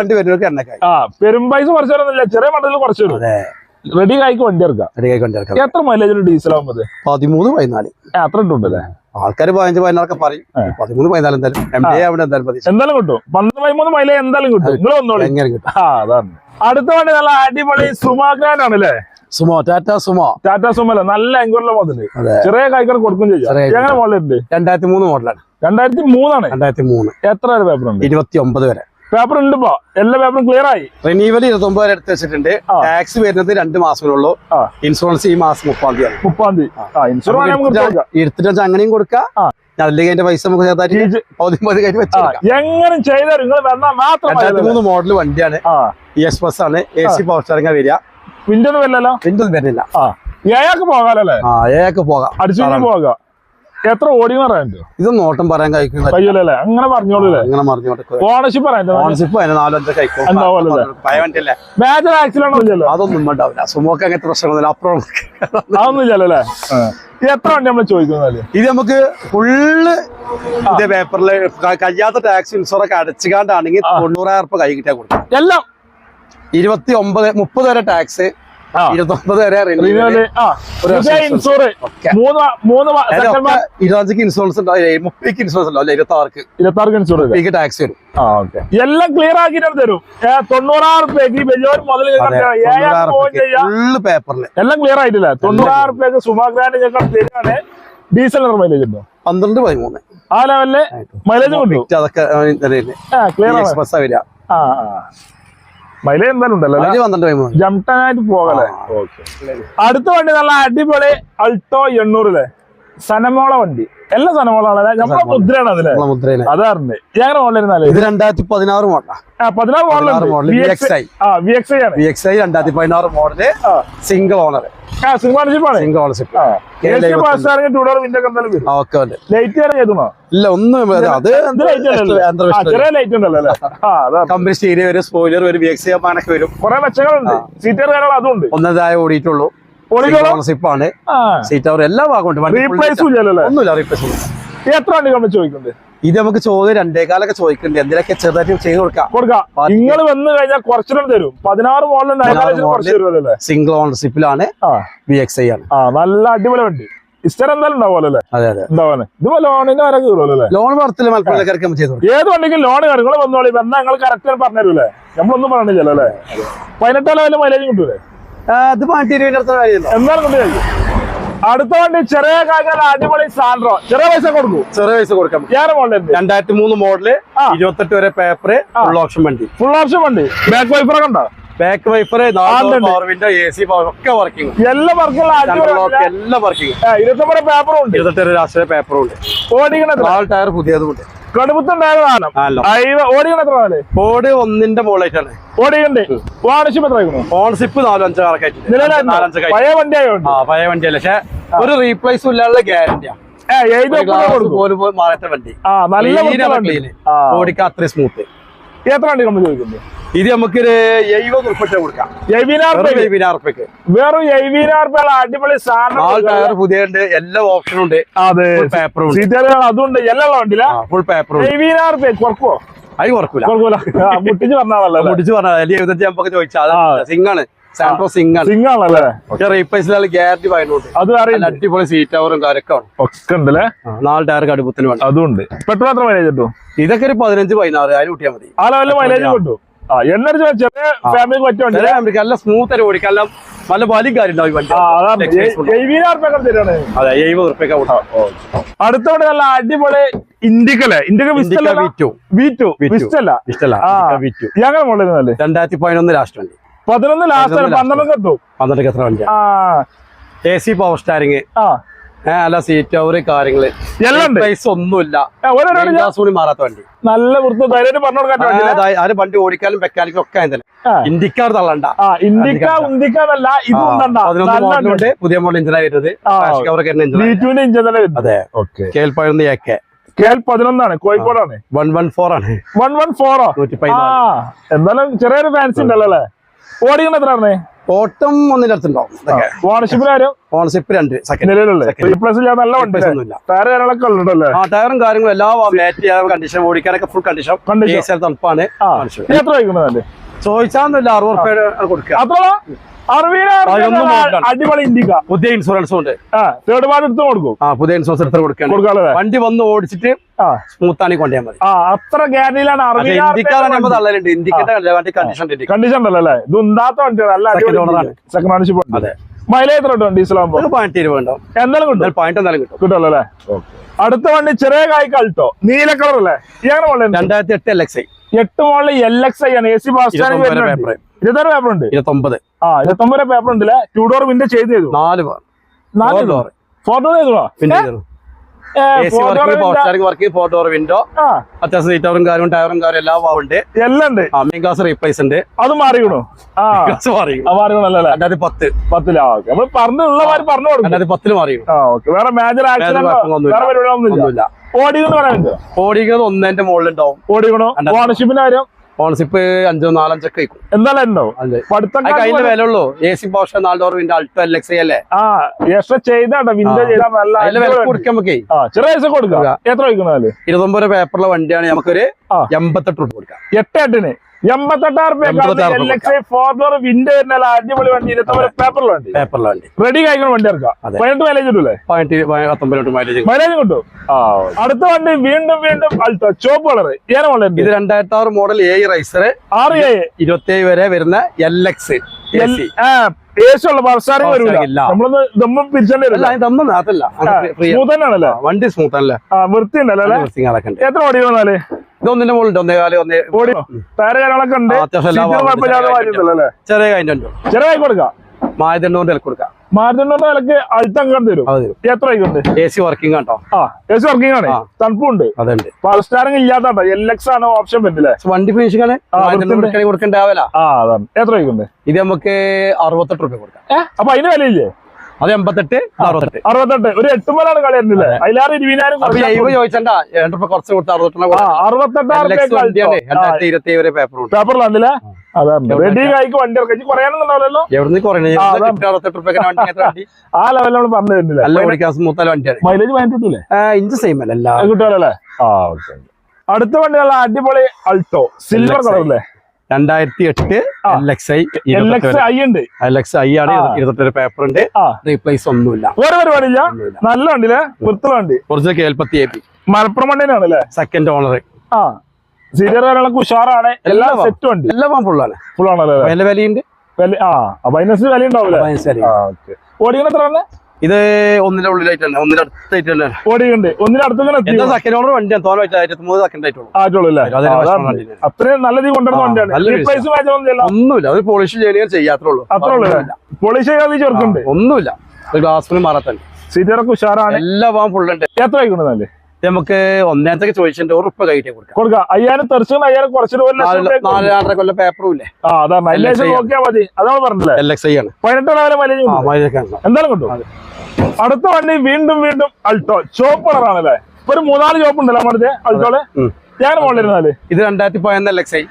രണ്ട് പേരുകൾക്ക് എണ്ണക്കായി. ആ കുറച്ചു തരുന്നില്ല ചെറിയ മണ്ടലിൽ കുറച്ച് തരും റെഡി കായ്ക്ക് വണ്ടി ഇറക്കാം. റെഡിയായി കൊണ്ടിരിക്കാം എത്ര മൈലേജ് ഡീസൽ ആകുമ്പോൾ പതിമൂന്ന് പതിനാല്. അത്ര ഉണ്ടല്ലേ ആൾക്കാർ പതിനഞ്ച് പതിനാറൊക്കെ പറയും. പതിമൂന്ന് പതിനാല് എന്തായാലും എം ഡി അവിടെ എന്തായാലും മതി എന്തായാലും കിട്ടും. പന്ത്രണ്ട് പതിമൂന്ന് മൈല എന്തായാലും കിട്ടും. നിങ്ങൾ ഒന്നോളി എങ്ങനെ കിട്ടും? അതാണ്. അടുത്ത വണ്ടി നല്ല അടിപൊളി സുമാഗ്രാനാണ് അല്ലേ Sumo Tata Sumo. Tata Sumo സുമല നല്ല എങ്കുള്ള മോഡൽ ചെറിയ കൈകൾ കൊടുക്കും ചെയ്യാം. എങ്ങനെ മോഡലുണ്ട് രണ്ടായിരത്തി മൂന്ന് മോഡലാണ് രണ്ടായിരത്തി മൂന്നാണ് രണ്ടായിരത്തി മൂന്ന് എത്ര പേപ്പർ ഉണ്ട്? ഇരുപത്തി ഒമ്പത് വരെ. പേപ്പർ ഉണ്ട് ഇപ്പൊ. എല്ലാ പേപ്പറും ക്ലിയർ ആയി? റിനീവൽ ഇരുപത്തൊമ്പത് വരെ എടുത്ത് വെച്ചിട്ടുണ്ട്. ടാക്സ് വരുന്നത് രണ്ട് മാസത്തിനുള്ളൂ. ആ. ഇൻഷുറൻസ് ഈ മാസം മുപ്പാം തീയതി മുപ്പാം തീയതി. ഇൻഷുറൻസ് എടുത്തിട്ട് അങ്ങനെയും കൊടുക്കാം. അതിന്റെ പൈസ നമുക്ക് പകുതി പകുതി എങ്ങനെ നിങ്ങൾ വന്നാൽ മാത്രം മതി. രണ്ടായിരത്തി മൂന്ന് മോഡൽ വണ്ടിയാണ്. എക്സ്പ്രസ് ആണ്. എ സി പവർ സ്റ്റാറിംഗ് വരിക. വിൻഡോ വല്ലല്ലോ വിൻഡോ വരുന്നില്ല. ആ. ഏയാൾക്ക് പോകാലല്ലേ ആ ഏക്ക് പോകാം. അടിച്ചു പോകാം. എത്ര ഓടി പറയാനുണ്ടോ ഇത് നോട്ടം പറയാൻ കയ്യൂലല്ലേ അങ്ങനെ പറഞ്ഞോളൂല്ലേ അങ്ങനെ ഓണർഷിപ്പ് പറയാൻ നാലഞ്ച് കഴിക്കും മേജർ ആക്സിഡന്റ് അതൊന്നും ഉണ്ടാവില്ല. സുമോക്ക് അങ്ങനത്തെ പ്രശ്നമൊന്നുമില്ല അപ്പുറം അതൊന്നും ഇല്ലല്ലോ എത്ര വണ്ടി നമ്മൾ ചോദിക്കുന്നത് ഇത് നമുക്ക് ഫുള്ള് ഇതേ പേപ്പറിൽ കഴിയാത്ത ടാക്സ് ഇൻഷുറൊക്കെ അടച്ചുകാണ്ടാണെങ്കിൽ തൊണ്ണൂറായിരം രൂപ കൈ കിട്ടിയാൽ കൊടുക്കും. എല്ലാം? ഇരുപത്തി ഒമ്പത് മുപ്പത് വരെ ടാക്സ്. ഇരുപത്തൊമ്പത് വരെ ഇരുപത്തഞ്ചിക്ക് ഇൻഷുറൻസ് ഉണ്ടാവും മുപ്പതിക്ക് ഇൻഷുറൻസ് ഉണ്ടാവും ഇരുപത്തി ആർക്ക് ഇരുപത്തി ആറ് ഇൻഷൂർ മുപ്പതിക്ക് ടാക്സ് വരും. എല്ലാം ക്ലിയർ ആക്കിയിട്ട് തരും. തൊണ്ണൂറായിരം റുപ്യക്ക് വലിയൊരു മുതൽ ഫുള്ള് പേപ്പറിൽ എല്ലാം ക്ലിയർ ആയിട്ടില്ല. തൊണ്ണൂറായിരം റുപ്യക്ക് സുമാഗ്രാൻഡ് ഞങ്ങൾക്ക് തരികയാണ്. ഡീസൽ മൈലേജ് ഉണ്ടോ? പന്ത്രണ്ട് പതിമൂന്ന്. ആ ലെവലിൽ മൈലേജ് അതൊക്കെ ക്ലിയർ ആണ്. വരിക. ആ. മൈലേജ് എന്തായാലും ഉണ്ടല്ലോ ജംപ്ടനായിട്ട് പോകല്ലേ അടുത്ത വണ്ടി നല്ല അടിപൊളി അൾട്ടോ എണ്ണൂറിലെ സനമോള വണ്ടി. എല്ലാ സനമോളാണ് നമ്മളെ മുദ്രയാണ് അതിലെ. അതാറുണ്ട് ഞങ്ങളുടെ മോഡലിരുന്നാൽ ഇത് രണ്ടായിരത്തി പതിനാറ് മോഡലാണ് V X I V X I രണ്ടായിരത്തി പതിനാറ് model single owner single ownership ഇല്ല ഒന്നും അത് കമ്പനി സ്റ്റീരിയ വരും സ്പോയിലർ വരും വി എക്സ് ഐ വരും. കുറെ മെച്ചങ്ങളുണ്ട് സീറ്റർ കാര്യങ്ങൾ അതും ഉണ്ട്. ഒന്നതായ ഓടിയിട്ടുള്ളൂ. ആണ്. സീറ്റ് അവർ എല്ലാ ഭാഗമുണ്ട് ഒന്നുമില്ല റീപ്ലേസ് എത്ര വണ്ടി നമ്മൾ ചോദിക്കുന്നുണ്ട്? ഇത് നമുക്ക് ചോദ്യം രണ്ടേകാലൊക്കെ ചോദിക്കുന്നുണ്ട്. എന്തിനൊക്കെ ചെറുതായിട്ട് ചെയ്ത് കൊടുക്കാം? കൊടുക്കാം. നിങ്ങൾ വന്നു കഴിഞ്ഞാൽ കുറച്ചിടം തരും. പതിനാറ് മോഡൽ സിംഗിൾ ഓണർഷിപ്പിലാണ് വി എക്സ് ഐ ആണ്. നല്ല അടിപൊളി വണ്ടി. ഇസ്റ്റർ എന്തായാലും ഉണ്ടാവുമല്ലോ അല്ലേ? അതെ അതെ. ഇത് ലോണിന് വരെ കീറുമല്ലോ ലോൺ കൊടുക്കാം. ഏത് വണ്ടിക്കും ലോൺ നിങ്ങൾ വന്നോളി. വന്നാൽ നിങ്ങൾ കറക്റ്റ് നമ്മളൊന്നും പറഞ്ഞില്ലല്ലോ അല്ലേ? പതിനെട്ടാം ലെവലിൽ മൈലേജ് കിട്ടൂലേ? ഇത് അടുത്ത വണ്ടി ചെറിയ അടിപൊളി സാൻഡ്രോ. ചെറിയ പൈസ കൊടുക്കും. ചെറിയ പൈസ കൊടുക്കാം. രണ്ടായിരത്തി മൂന്ന് മോഡൽ. ഇരുപത്തെട്ട് വരെ പേപ്പർ ഫുൾ ഓപ്ഷൻ വണ്ടി. ഫുൾ ഓപ്ഷൻ വണ്ടി. ബാക്ക് വൈപ്പറൊക്കെ ഉണ്ടോ? ബാക്ക് വൈഫർ ഉണ്ട്. പവർ വിൻഡോ എ സി ഒക്കെ വർക്കിംഗ് എല്ലാ വർക്കിംഗ് ഇരുപത്തൊമ്പത് പേപ്പറും ഉണ്ട്. ഇരുപത്തെട്ട് രാഷ്ട്രീയ പേപ്പറും നാല് ടയർ ഒന്നിന്റെ മുകളിലായിട്ടാണ് ഓടിക്കണ്ട്. വാണിജ്യം എത്ര ആയിക്കണു? ഓണർഷിപ്പ് നാലും അഞ്ചോ കണക്കായിട്ട് നിലവിലായിരുന്നു പഴയ വണ്ടി ആയതുകൊണ്ട് ആ പഴയ വണ്ടിയല്ല. പക്ഷെ ഒരു റീപ്ലേസും ഇല്ലാതെ ഗ്യാരണ്ടിയാണ് മാറാത്ത വണ്ടി. ഓടിക്കാൻ അത്രയും സ്മൂത്ത് എത്ര വണ്ടി നമ്മൾ ചോദിക്കുന്നത് ഇത് നമുക്കൊരു എഴുപത് ഉൾപ്പെട്ട് കൊടുക്കാം. എഴുപതിനായിരം വെറും എഴുപതിനായിരം അടിപൊളി സാധനം പുതിയ എല്ലാ ഓപ്ഷനും ഉണ്ട്. അതെ. പേപ്പറും അതുണ്ട് എല്ലാം വണ്ടിയില്ല ഫുൾ പേപ്പറും എഴുപതിനായിരം കുറക്കോ അത് കുറക്കൂല. കുറക്കൂല. പറഞ്ഞാൽ മുട്ടിച്ച് പറഞ്ഞാൽ എഴുപത്തഞ്ച് നമുക്ക് ചോദിച്ചാൽ. സിംഗാണ് സാൻട്രോ സിംഗാണ് സിംഗ് ആണല്ലേ റീപ്ലേസിലാണ് ഗ്യാരണ്ടി പറയുന്നുണ്ട് അത് അറിയാം അടിപൊളി സീറ്റ് അവറും കാര്യമൊക്കെ ഒക്കെ ഉണ്ടല്ലേ? നാല് ടയർ കടുപ്പത്തിന് വേണം. അതും ഉണ്ട്. പെട്രോൾ എത്ര മൈലേജ് കിട്ടും? ഇതൊക്കെ ഒരു പതിനഞ്ച് പതിനാറ് അതിൽ കൂട്ടിയാൽ മതി. ആ ലെവലിൽ മൈലേജ് കിട്ടും. എന്നൊരു ചെറിയ ഫാമിലിക്ക് പറ്റിയ വണ്ടി. നല്ല സ്മൂത്ത് ആയിട്ട് ഓടിക്കാം. എല്ലാം വലിയ അടുത്തോടെ നല്ല അടിപൊളി ഇന്ത്യക്കല്ലേ ഇന്ത്യയ്ക്ക് Indica V2. V two V2. വിസ്റ്റല്ല ഇഷ്ടല്ല ആ. വിറ്റു ഞങ്ങൾ രണ്ടായിരത്തി പതിനൊന്ന് ലാസ്റ്റ് വണ്ടി. പതിനൊന്ന് ലാസ്റ്റ് പന്ത്രണ്ടൊക്കെ എത്തും. പന്ത്രണ്ട് എത്ര വണ്ടി എ സി പവർ സ്റ്റാരിങ് ആ. അല്ല സീറ്റ് അവർ കാര്യങ്ങൾ. എല്ലാം പ്രൈസ് ഒന്നുമില്ല. കൂടി മാറാത്ത വണ്ടി. നല്ല ആര് വണ്ടി ഓടിക്കാനും വെക്കാനും ഒക്കെ തന്നെ ആ. ഇന്ത്യക്കാർ തള്ളണ്ട. ഇന്ത്യക്ക ഉന്തിക്കാന്നല്ല പുതിയ മോഡൽ എഞ്ചിനാ വരുന്നത്. അതെ. ഓക്കെ പതിനൊന്നാണ്. കോഴിക്കോടാണ്. വൺ വൺ ഫോർ ആണ്. വൺ വൺ ഫോറോ എന്തായാലും ചെറിയൊരു ഫാൻസി ഉണ്ടല്ലോ അല്ലേ? ഓടിക്കണ എത്രയാണ് ഓട്ടം ഒന്നിന്റെ അടുത്തുണ്ടാവും. ഓണർഷിപ്പ് രണ്ട്. ടയറും കാര്യങ്ങളും എല്ലാ മാറ്റ് കണ്ടീഷൻ ഓടിക്കാനൊക്കെ ഫുൾ കണ്ടീഷൻ തണുപ്പാണ്. എത്ര ചോദിച്ചാന്നല്ല അറുപത് റുപ്യ കൊടുക്കുക ആണ്. അടിപൊളി ഇന്ത്യക്ക. പുതിയ ഇൻഷുറൻസും ഉണ്ട്. തേർഡ് പാർട്ടി എടുത്ത് കൊടുക്കും. ആ പുതിയ ഇൻഷുറൻസ് എടുത്ത് കൊടുക്കുകയാണ്. വണ്ടി വന്ന് ഓടിച്ചിട്ട് ആ. സ്മൂത്ത് ആണ് കൊണ്ടുപോയാൽ മതി. അത്ര ഗ്യാരണ്ടിയിലാണ് പക്ഷേ ഇന്ത്യക്കാരെ നമ്മൾ തള്ളലുണ്ട് ഇന്ത്യക്കത്തെ വണ്ടി. കണ്ടീഷൻ കണ്ടീഷൻ ഉണ്ടല്ലോ അല്ലേ? ഇത് ഉണ്ടാത്ത വണ്ടി നല്ല Second സെക്കൻഡ് ഓണർഷിപ്പ് അതെ. മൈലേജ് എത്ര കിട്ടും? ഒരു പോയിന്റ് ഇരുപത് ഉണ്ടാവും. എന്തായാലും കിട്ടും. പോയിന്റ് എന്തായാലും കിട്ടും. കിട്ടുമല്ലോ അല്ലേ? അടുത്ത വണ്ടി ചെറിയ കായ്ക്ക് അൾട്ടോ നീല കളർ അല്ലേ? മോളിൽ രണ്ടായിരത്തി എട്ട് എൽ എക്സ് ഐ എട്ട് മോളിൽ എൽ എക്സ് ഐ ആണ്. എ സി ബാസ് പേപ്പർ ഇരുപത്താറ് പേപ്പർ ഉണ്ട്? ഇരുപത്തൊമ്പത്. ആ ഇരുപത്തൊമ്പത് പേപ്പർ ഉണ്ട് അല്ലേ ടൂ ഡോർ വിൻഡോ ചെയ്ത് ചെയ്തു നാല് നാല് ഡോർ. ഫോർ ഡോർ ചെയ്തോ? പിന്നെ വർക്ക് ഫോർ ഡോർ വിൻഡോ അത്യാവശ്യം സീറ്ററും കാര്യവും ടയറും കാര്യം എല്ലാം ഉണ്ട്. എല്ലാം ഉണ്ട്. മെയിൻ റീപ്ലേസ് ഉണ്ട്. അത് മാറിയോ ആ. ഗ്ലാസ് മാറി ആ മാറിക്കണല്ലോ അല്ലേ രണ്ടായിരത്തി പത്ത്. പത്തിലാ നമ്മൾ പറഞ്ഞുള്ള മാതിരി പറഞ്ഞു കൊടുക്കും. രണ്ടായിരത്തി പത്തിൽ മാറി വേറെ മേജർ ആക്സിഡന്റ് ഓടിക്കുന്നത് ഒന്നേന്റെ മുകളിലുണ്ടാവും. ഓടിക്കണോ? ഓണർഷിപ്പിന്റെ കാര്യം? ഓണർഷിപ്പ് അഞ്ചോ നാലഞ്ചൊക്കെ വയ്ക്കും എന്നാലോ പഠിത്തം അതിന്റെ വില ഉള്ളൂ എ സി പോഷൻ നാല് door window Alto L X അല്ലേ? ആ എക്സ്ട്രാ ചെയ്താട്ടോ വിൻഡോ ആ. ചെയ്താൽ നല്ല അതിന്റെ വില അടിപൊളി വണ്ടി. കൊടുക്കാൻ നമുക്ക്. ആ ചെറിയ പൈസ കൊടുക്കാം. എത്ര വയ്ക്കുന്നാൽ ഇരുപത്തൊമ്പത് പേപ്പറിലെ വണ്ടിയാണ് നമുക്കൊരു എൺപത്തെട്ട് രൂപ കൊടുക്കാം. എട്ട് എട്ടിന്. എൺപത്തെട്ടായിരം എൺപത്തെട്ടായിരം എൽ ഫോർ ഡോർ വിൻഡ് വരുന്ന അടിപൊളി വണ്ടി പേപ്പറിൽ വണ്ടി. വണ്ടി. റെഡി കഴിക്കുന്ന വണ്ടി ഇറക്കാം അതെ. പതിനെട്ട് മൈലേജ് കിട്ടൂലേ പതിനെട്ട് മൈലേജ് മൈലേജ് കിട്ടും. അടുത്ത വണ്ടി വീണ്ടും വീണ്ടും അൾട്ടോ ചോപ്പ് കളർ ഏറെ വളരെ ഇത് രണ്ടായിരത്തി ആറ് മോഡൽ എ റൈസർ ആറ് എ ഇരുപത്തി വരെ വരുന്ന എൽ എക്സ് വണ്ടി സ്മൂത്ത് അല്ലേ? വൃത്തി ഉണ്ടല്ലോ എത്ര ഓടി വന്നാൽ ഇതൊന്നിന്റെ മുകളിലുണ്ട് ഒന്നേ കാലം ഒന്നേ ഓടി ടയർ കാര്യങ്ങളൊക്കെ ഉണ്ട്. അത്യാവശ്യം എല്ലാ ചെറിയ കഴിഞ്ഞ ചെറുതായി കൊടുക്കാം. മായതണ്ണൂറിന്റെ വില കൊടുക്കാം. മാരുതിന്റെ വിലക്ക് അൾട്ടം തരും. എത്ര ആയിക്കൊണ്ട് എ സി വർക്കിംഗ് ആട്ടോ ആ എസ് വർക്കിംഗ് ആണ്. തണുപ്പുണ്ട്. അതുണ്ട്. പവർ സ്റ്റാറിംഗ് ഇല്ലാത്ത എൽ എക്സ് ആണ് ഓപ്ഷൻ വരുന്നില്ലേ? വണ്ടി ഫിനിഷിംഗ് ആണ്. കൊടുക്കേണ്ട ആവല ആ അതാണ്. എത്ര ആയിക്കൊണ്ട് ഇത് നമുക്ക് അറുപത്തെട്ട് റുപ്യ കൊടുക്കാം. അപ്പൊ അതിന് വിലയില്ലേ? അത് എൺപത്തെട്ട് അറുപത്തെട്ട്. അറുപത്തെട്ട്. ഒരു എട്ട് കളി വരുന്നില്ലേ അതിലാറ് ഇരുപതിനായിരം ചോദിച്ചണ്ട കുറച്ച് കൊടുത്ത് അറുപത്തെണ്ണം ആ അറുപത്തെട്ടായിരം വണ്ടിയാണ് രണ്ടായിരത്തി ഇരുപത്തി വരെ പേപ്പർ കുറഞ്ഞ ആ, ലെവലിൽ നമ്മൾ പറഞ്ഞു തരുന്നില്ല? മൈലേജ് ഇഞ്ച് സെയിം അല്ല കിട്ടുമല്ലേ ആ ഓക്കെ അടുത്ത വണ്ടിയുള്ള അടിപൊളി അൾട്ടോ സിൽവർ. കളർ അല്ലേ? രണ്ടായിരത്തി എട്ട്. എൽ എക്സ് ഐ ഐ ഉണ്ട്. എൽ എക്സ് ഐ ആണ്. ഇരുപത്തെട്ട് പേപ്പർ ഉണ്ട്. റീപ്ലേസ് ഒന്നുമില്ല. വേറെ പരിപാടിയില്ല? നല്ല വണ്ടിയിലെ വണ്ടി? ഒറിജിനൽ കേൽപ്പത്തി എ പി മലപ്പുറം വണ്ടിനാണ് അല്ലേ സെക്കൻഡ് ഓണർ ആ. സീരിയൽ കാര്യങ്ങളൊക്കെ ഉഷാറാണ്. എല്ലാ സെറ്റ് വണ്ടി എല്ലാം ഫുള്ളാണ് ഫുൾ ആണല്ലേ? വില വിലയുണ്ട്. ആ. അപ്പൊ വില ഉണ്ടാവില്ല ഓടിക്കണ എത്ര ഇത് ഒന്നിന്റെ ഉള്ളിലായിട്ടല്ല ഒന്നിന്റെ അടുത്തായിട്ടല്ല. ഓടിയുണ്ട് ഒന്നിന്റെ അടുത്ത് സെക്കൻഡ് ഓണർ വണ്ടിയാണ് തോന്നുന്നു വെച്ചാൽ ആയിരത്തി മൂന്ന് സെക്കൻഡ് ആയിട്ടുള്ളൂ. അത്രയും നല്ല രീതി കൊണ്ടുവരുന്ന വണ്ടിയാണ്. ഒന്നുമില്ല. അത് പോളിഷ് ചെയ്യുകയും ചെയ്യാത്തുള്ളൂ അത്രേ ഉള്ളൂ. പോളിഷ് ചെയ്യാതെ ചേർക്കുന്നുണ്ട് ഒന്നുമില്ല. ഒരു ഗ്ലാസ് മാറത്തന്നെ. സീറ്ററൊക്കെ ഉഷാറാണ്. എല്ലാം ഭാഗം ഫുൾ ഉണ്ട്. എത്ര ആയിക്കൊണ്ടല്ലേ നമുക്ക് ഒന്നേരത്തേക്ക് ചോദിച്ചിട്ടുണ്ട് ഒരു ഉറുപ്പ കൈയിട്ട് കൊടുക്കാം. കൊടുക്കാം. അയ്യായിരം തെറിച്ചു അയ്യായിരം കുറച്ചിട്ട് ഒരു ലക്ഷം നാല് രൂപയ്ക്ക് നാല് രണ്ടര കൊല്ലം പേപ്പറും ഇല്ലേ? നോക്കിയാൽ മതി. അതാണ് പറഞ്ഞില്ലേ? എൽ എക്സ് ഐ ആണ്. പതിനെട്ട് എന്തായാലും കൊണ്ടു അടുത്ത വണ്ടി വീണ്ടും വീണ്ടും അൾട്ടോ ചോപ്പ് കളറാണല്ലേ ഒരു മൂന്നാൽ ചോപ്പ് ഉണ്ടല്ലോ നമ്മുടെ അൾട്ടോൾ. ഞാൻ മോളിരുന്നാൽ ഇത് രണ്ടായിരത്തി പതിനൊന്ന് എൽ എക്സ് ഐ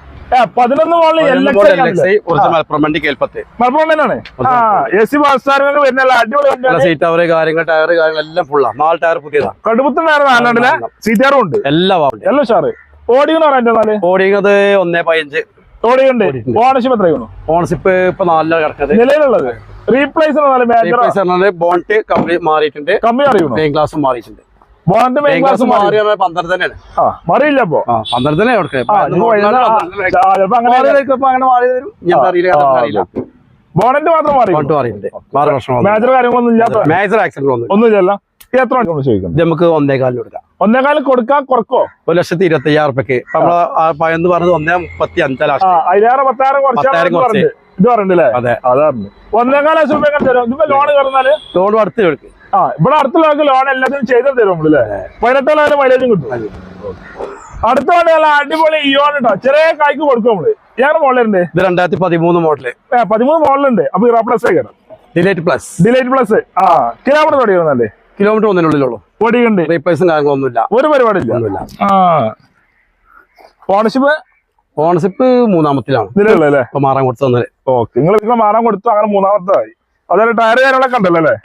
പതിനൊന്ന് മോളിൽ L L X I original Malappuram വണ്ടി കേൾപ്പത്ത് മലപ്പുറം തന്നെയാണ് ആ എ സി ബസ്സാരങ്ങൾ വരുന്നല്ല അടിപൊളി സീറ്റ് അവർ കാര്യങ്ങൾ ടയർ കാര്യങ്ങൾ എല്ലാം ഫുള്ളാണ് നാല് ടയർ പുതിയതാ. കടുപ്പത്തുണ്ടായിരുന്നു നാലാണ്ടിലെ സീറ്റാറും ഉണ്ട്. എല്ലാ പറയാൻ ഓടിക്കുന്നത് ഒന്നേ പതിനഞ്ച്. ഓടിയുണ്ട്. ഓണർഷിപ്പ് എത്രയാണോ ഇപ്പൊ നാലിലാണ് കിടക്കുന്നത്. നിലവിലുള്ളത്. റീപ്ലേസ് മേജർ ബോണ്ട് മാറിയിട്ടുണ്ട്. കമ്മി അറിയുന്നു ഗ്ലാസ് ക്ലാസ് മാറിയിട്ടുണ്ട്. ബോണ്ട് മെയിൻ ക്ലാസ് മാറി. പന്ത്രണ്ട് തന്നെയാണ്. മാറിയില്ല അപ്പൊ പന്ത്രണ്ട് തന്നെ ബോണറ്റ് മാത്രം മാറി മേജർ കാര്യങ്ങളൊന്നും ഇല്ലാത്ത മേജർ ആക്സിഡന്റ് എത്ര ചോദിക്കുന്നത് നമുക്ക് ഒന്നേകാലിന് കൊടുക്കാം. ഒന്നേകാലം കൊടുക്കാൻ കുറക്കോ? ഒരു ലക്ഷത്തി ഇരുപത്തി അയ്യായിരം റുപ്യക്ക് നമ്മൾ പയന്ന് പറഞ്ഞത് ഒന്നേ മുപ്പത്തി അഞ്ചാ പത്തായിരം പത്തായിരം കുറച്ച്. ഇത് പറഞ്ഞില്ലേ? അതെ. അതാണ്. ഒന്നേകാലം ലോൺ കയറുന്നാൽ? ലോൺ അടുത്ത് കൊടുക്കും. ആ ഇവിടെ അടുത്ത ലോക്ക് ലോൺ എല്ലാത്തിനും ചെയ്തു തരും നമ്മളല്ലേ പതിനെട്ടാലും മൈലേജും കിട്ടും. അടുത്ത വണ്ടി നല്ല അടിപൊളി ഇയോൺ കേട്ടോ ചെറിയ കായ്ക്ക് കൊടുക്കും നമ്മൾ. ഏറെ മോഡലുണ്ട് ഇത് രണ്ടായിരത്തി പതിമൂന്ന് മോഡൽ പതിമൂന്ന് മോഡലുണ്ട് അപ്പൊ ഇറ പ്ലസ് കയറും ഡിലേറ്റ് പ്ലസ് ഡിലൈറ്റ് പ്ലസ് ആ കിലോമീറ്റർ ഓടിക്കുന്നല്ലേ കിലോമീറ്റർ ഒന്നിനുള്ളിലുള്ളൂ. ഓടിയുണ്ട് റീപ്ലേസും കാര്യങ്ങളൊന്നുമില്ല. ഒരു പരിപാടി ഇല്ല ആ. Ownership ownership മൂന്നാമത്തിലാണ്. നിലവിലല്ലേ മാറാൻ കൊടുത്തു തന്നെ ഓക്കെ. നിങ്ങൾ മാറാൻ കൊടുത്തു അങ്ങനെ മൂന്നാമത്തായി അതായത് ടയർ കാര്യങ്ങളൊക്കെ ഉണ്ടല്ലോ അല്ലേ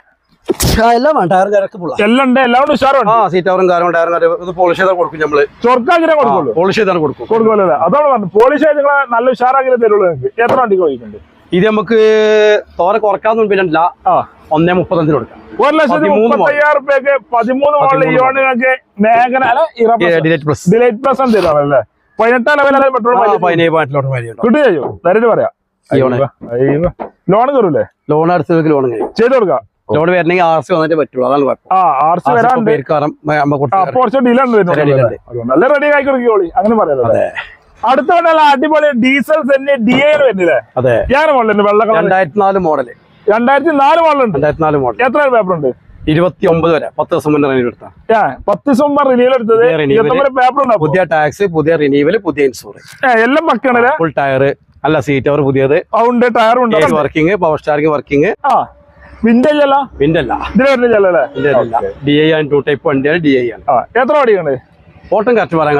എല്ലാം ടയർ എല്ലാം ഉണ്ട് എല്ലാം ഉഷാറുണ്ട്. ആ സീറ്റ് അവറും കാര്യങ്ങളും ടയറും ഇത് പോളിഷ് ചെയ്താൽ കൊടുക്കും നമ്മൾ. ചൊർക്കാക്കിനെ കൊടുക്കുള്ളൂ പോളിഷ് ചെയ്താണ് കൊടുക്കും. കൊടുക്കുമല്ലോ അതാണ് പറഞ്ഞു പോളിഷ് നിങ്ങളെ നല്ല ഉഷാറാക്കിനെ തരുള്ളൂ നിങ്ങൾക്ക്? എത്ര ഇത് നമുക്ക് തോരെ കുറക്കാന്നും പിന്നല്ല ഒന്നേ മുപ്പത്തഞ്ചിന് കൊടുക്കാം. ഒരു ലക്ഷത്തി മുപ്പത്തയ്യായിരം റുപ്യക്ക് പതിമൂന്ന് മോളിൽ ഡിലേറ്റ് പ്ലസ്. ഡിലൈറ്റ് പ്ലസ് ആണ്. പതിനെട്ടാം പെട്രോൾ പറയാം. ലോൺ കയറൂലേ ലോൺ അടുത്ത ലോൺ ചെയ്ത് കൊടുക്കാം. ലോൺ വരണമെങ്കിൽ ആർ സി വന്നിട്ട് പറ്റുള്ളൂ. അതാണ് നല്ല റെഡി അങ്ങനെ പറയാലോ അടുത്ത അടിപൊളി ഡീസൽ സെന്റ് ഡി എ വരുന്നില്ലേ? അതെ. ഞാൻ മോഡലുണ്ട് വെള്ള കളർ രണ്ടായിരത്തി നാല് മോഡൽ രണ്ടായിരത്തി നാല് മോഡലുണ്ട് രണ്ടായിരത്തി നാല് മോഡൽ എത്ര പേപ്പർ ഉണ്ട്? ഇരുപത്തി ഒമ്പത് വരെ. പത്ത് ദിവസം മുന്നേ എടുത്ത പത്ത് ദിവസം മുമ്പ് റിന്യൂവൽ എടുത്തത്. പുതിയ പേപ്പർ ഉണ്ടാവും. പുതിയ ടാക്സ് പുതിയ റിന്യൂവൽ പുതിയ ഇൻഷുറൻസ് എല്ലാം പക്കാണല്ലേ ഫുൾ ടയർ അല്ല സീറ്റ് അവർ പുതിയത്. ഉണ്ട് ടയർ ഉണ്ട്. വർക്കിംഗ് പവർ സ്റ്റാറിംഗ് വർക്കിംഗ് ആ. വിന്റേജ് അല്ല വിൻഡ് അല്ല? വരുന്നില്ല അല്ലേ ഡി ഐ ആണ് ടു ടൈപ്പ് വണ്ടിയാണ് ഡി ഐ ആണ് എത്ര ഓടിക്കണ്ടേ ഓട്ടം കറക്റ്റ് പറയാൻ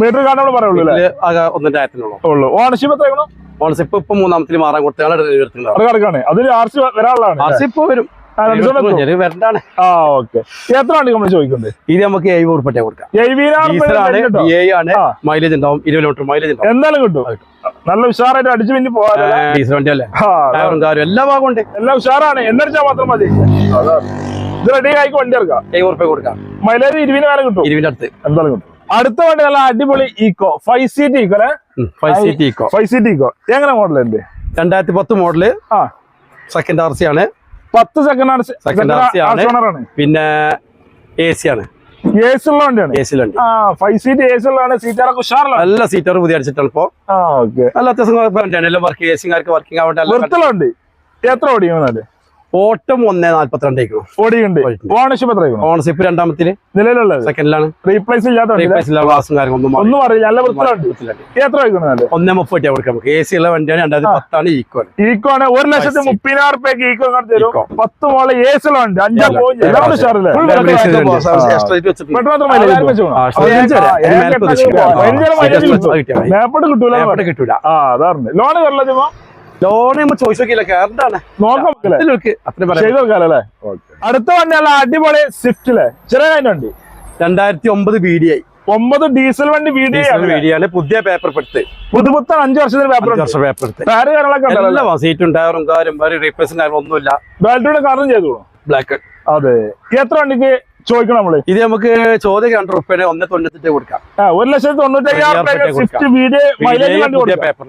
മീറ്റർ നമ്മൾ പറയുള്ളൂ ഒന്നിന്റെ ആയിരത്തിനുള്ളൂ. ഉള്ളൂ. ഓണർഷിപ്പ് എത്രയാണോ? ഓണർഷിപ്പ് ഇപ്പൊ മൂന്നാമത്തിൽ മാറാൻ കൊടുത്താണ് എടുത്തിട്ടുണ്ടാവും അത് കിടക്കാണ് അതിന് ആർ സി വരാനുള്ളതാണ് ആർ സി ഇപ്പൊ വരും. എത്ര വണ്ടി നമ്മൾ ചോദിക്കുന്നത് ഇത് നമുക്ക് എഴുപത് ഉറുപ്പറ്റ കൊടുക്കാം. ആണ് മൈലേജ് ഉണ്ടാവും ഇരുപത് കിലോമീറ്റർ മൈലേജ് ഉണ്ടാവും. എന്തായാലും കിട്ടും. നല്ല ഉഷാറായിട്ട് അടിച്ചു പിന്നെ ഡീസൽ വണ്ടി അല്ലേ ടയറും കാരും എല്ലാ ഭാഗം ഉണ്ട്. എല്ലാം ഉഷാറാണ്. എന്നടിച്ചാൽ മാത്രം മതി. ഇത് റെഡി ആയിക്ക് വണ്ടി ഇറക്കാം എഴുപത് ഉറുപ്പ കൊടുക്കാം. മൈലേജ് ഇരുപതിന് കിട്ടും. ഇരുപതിന്റെ അടുത്ത്. എന്തായാലും കിട്ടും. അടുത്ത വണ്ടി നല്ല അടിപൊളി ഈക്കോ ഫൈവ് സീറ്റ് ഈക്കോ അല്ലെ? Five seat Eeco five seat Eeco എങ്ങനെ മോഡൽ ഉണ്ട് രണ്ടായിരത്തി പത്ത് മോഡൽ ആ. സെക്കൻഡ് ആർ സി ആണ്. പത്ത് സെക്കൻഡ് ആണ്. ആണ്. പിന്നെ എ സി ആണ്. എ സി ഉള്ള വണ്ടിയാണ്. എ സി ആ ഫൈവ് സീറ്റ് എ സി ഉള്ളതാണ് സീറ്റാറൊക്കെ ഉഷാറിലാണ്. നല്ല സീറ്റർ പുതിയ അടിച്ചിട്ടാണ് ഇപ്പൊ. നല്ല അത്യാവശ്യം കുഴപ്പമില്ല. എല്ലാം വർക്ക് എ സിക്കാർക്ക് വർക്കിംഗ് ആവട്ടെ എത്ര ഓടിക്കുന്നാൽ ഓട്ടം ഒന്നേ നാല്പത്തിരണ്ടേക്കും ഓടിയുണ്ട്. ഓണർഷിപ്പ് എത്ര ഓണർഷിപ്പ് രണ്ടാമത്തിൽ നിലവിലുള്ളത് സെക്കൻഡിലാണ് റീപ്ലേസ് ഇല്ലാത്ത കാര്യങ്ങളും ഒന്നും ഒന്നും അറിയില്ല നല്ല മാറിയിട്ടില്ല. എത്ര ഒന്നേ മുപ്പത്തി കൊടുക്കാം നമുക്ക് എ സി ഉള്ള വണ്ടിയാണ് രണ്ടായിരത്തി പത്താണ് ഈക്കോ ഈക്കോ ആണ് ഒരു ലക്ഷത്തി മുപ്പതിനായിരം റുപ്യക്ക് ഈക്കോ തരും. പത്ത് മോളെ എ സി ഉള്ള വണ്ടി അഞ്ചാം ഇല്ല. പോയിന്റ് കിട്ടൂല കിട്ടൂല ആ അതാണ് ലോണ് നമ്മൾ ചോയ്സ് നോക്കിയില്ല. കേരളാണ് അടുത്ത വണ്ടിയല്ല അടിപൊളി സ്വിഫ്റ്റിലെ ചെറിയ കാര്യം വണ്ടി. രണ്ടായിരത്തി ഒമ്പത് ബി ഡി ഐ ഒമ്പത് ഡീസൽ വണ്ടി B D I B D ആണ് പുതിയ പേപ്പർ എടുത്ത് പുതുപുത്തൻ അഞ്ചു വർഷത്തിന് പേപ്പർ വർഷം പേപ്പർ പേര് കാര്യങ്ങളൊക്കെ സീറ്റും ടയറും കാര്യം റീപ്ലേസും കാര്യം ഒന്നുമില്ല ബാറ്ററിയുടെ കാരണം ചെയ്തോളൂ. ബ്ലാക്ക് അതെ. എത്ര വണ്ടിക്ക് ചോദിക്കണം നമ്മൾ. ഇത് നമുക്ക് ചോദ്യം രണ്ട് ഒന്ന് കൊടുക്കാം. ഒരു ലക്ഷത്തി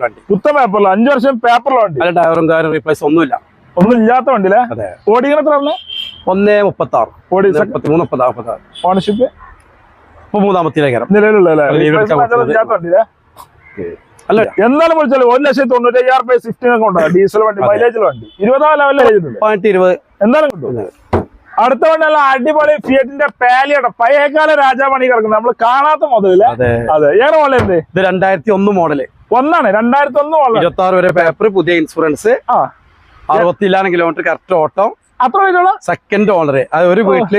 വണ്ടി പുത്ത അഞ്ചു വർഷം പേപ്പറിലുണ്ട് വണ്ടി. അതിൽ ടയറും കാര്യം റീപ്ലേസ് ഒന്നുമില്ല. ഒന്നും ഇല്ലാത്ത വണ്ടിയിലെ അതെ. ഓടിക്കണ എത്ര ആണ് ഒന്ന് മുപ്പത്തി ആറ് ഓടി മുപ്പത്തി മൂന്ന് മുപ്പത്തി മുപ്പത്തി ആറ് ഓണർഷിപ്പ് ഇപ്പൊ മൂന്നാമത്തിലേക്കാരം നിലവിലുള്ള അല്ല എന്നാലും വിളിച്ചാൽ ഒരു ലക്ഷത്തി തൊണ്ണൂറ്റയ്യായിരം രൂപ സ്വിഫ്റ്റിനൊക്കെ ഉണ്ടാകും ഡീസൽ വണ്ടി. മൈലേജിൽ വണ്ടി. ഇരുപതാം ലെവലിൽ ഇരുപത്. എന്തായാലും കിട്ടും അടുത്ത വണ്ടി നല്ല അടിപൊളി ഫിയറ്റിന്റെ പാലിയുടെ പഴയകാല രാജാമണി കിടക്കുന്നത്. നമ്മൾ കാണാത്ത മോഡൽ അതെ. ഏറെ മോഡൽ എന്ത്? ഇത് രണ്ടായിരത്തി ഒന്ന് മോഡൽ ഒന്നാണ്. രണ്ടായിരത്തി ഒന്ന് മോഡൽ ഇരുപത്തി ആറ് വരെ പേപ്പർ പുതിയ ഇൻഷുറൻസ് ആ. അറുപത്തില്ലാനും കിലോമീറ്റർ കറക്റ്റ് ഓട്ടം. അത്ര സെക്കൻഡ് ഓണർ അത് ഒരു വീട്ടിൽ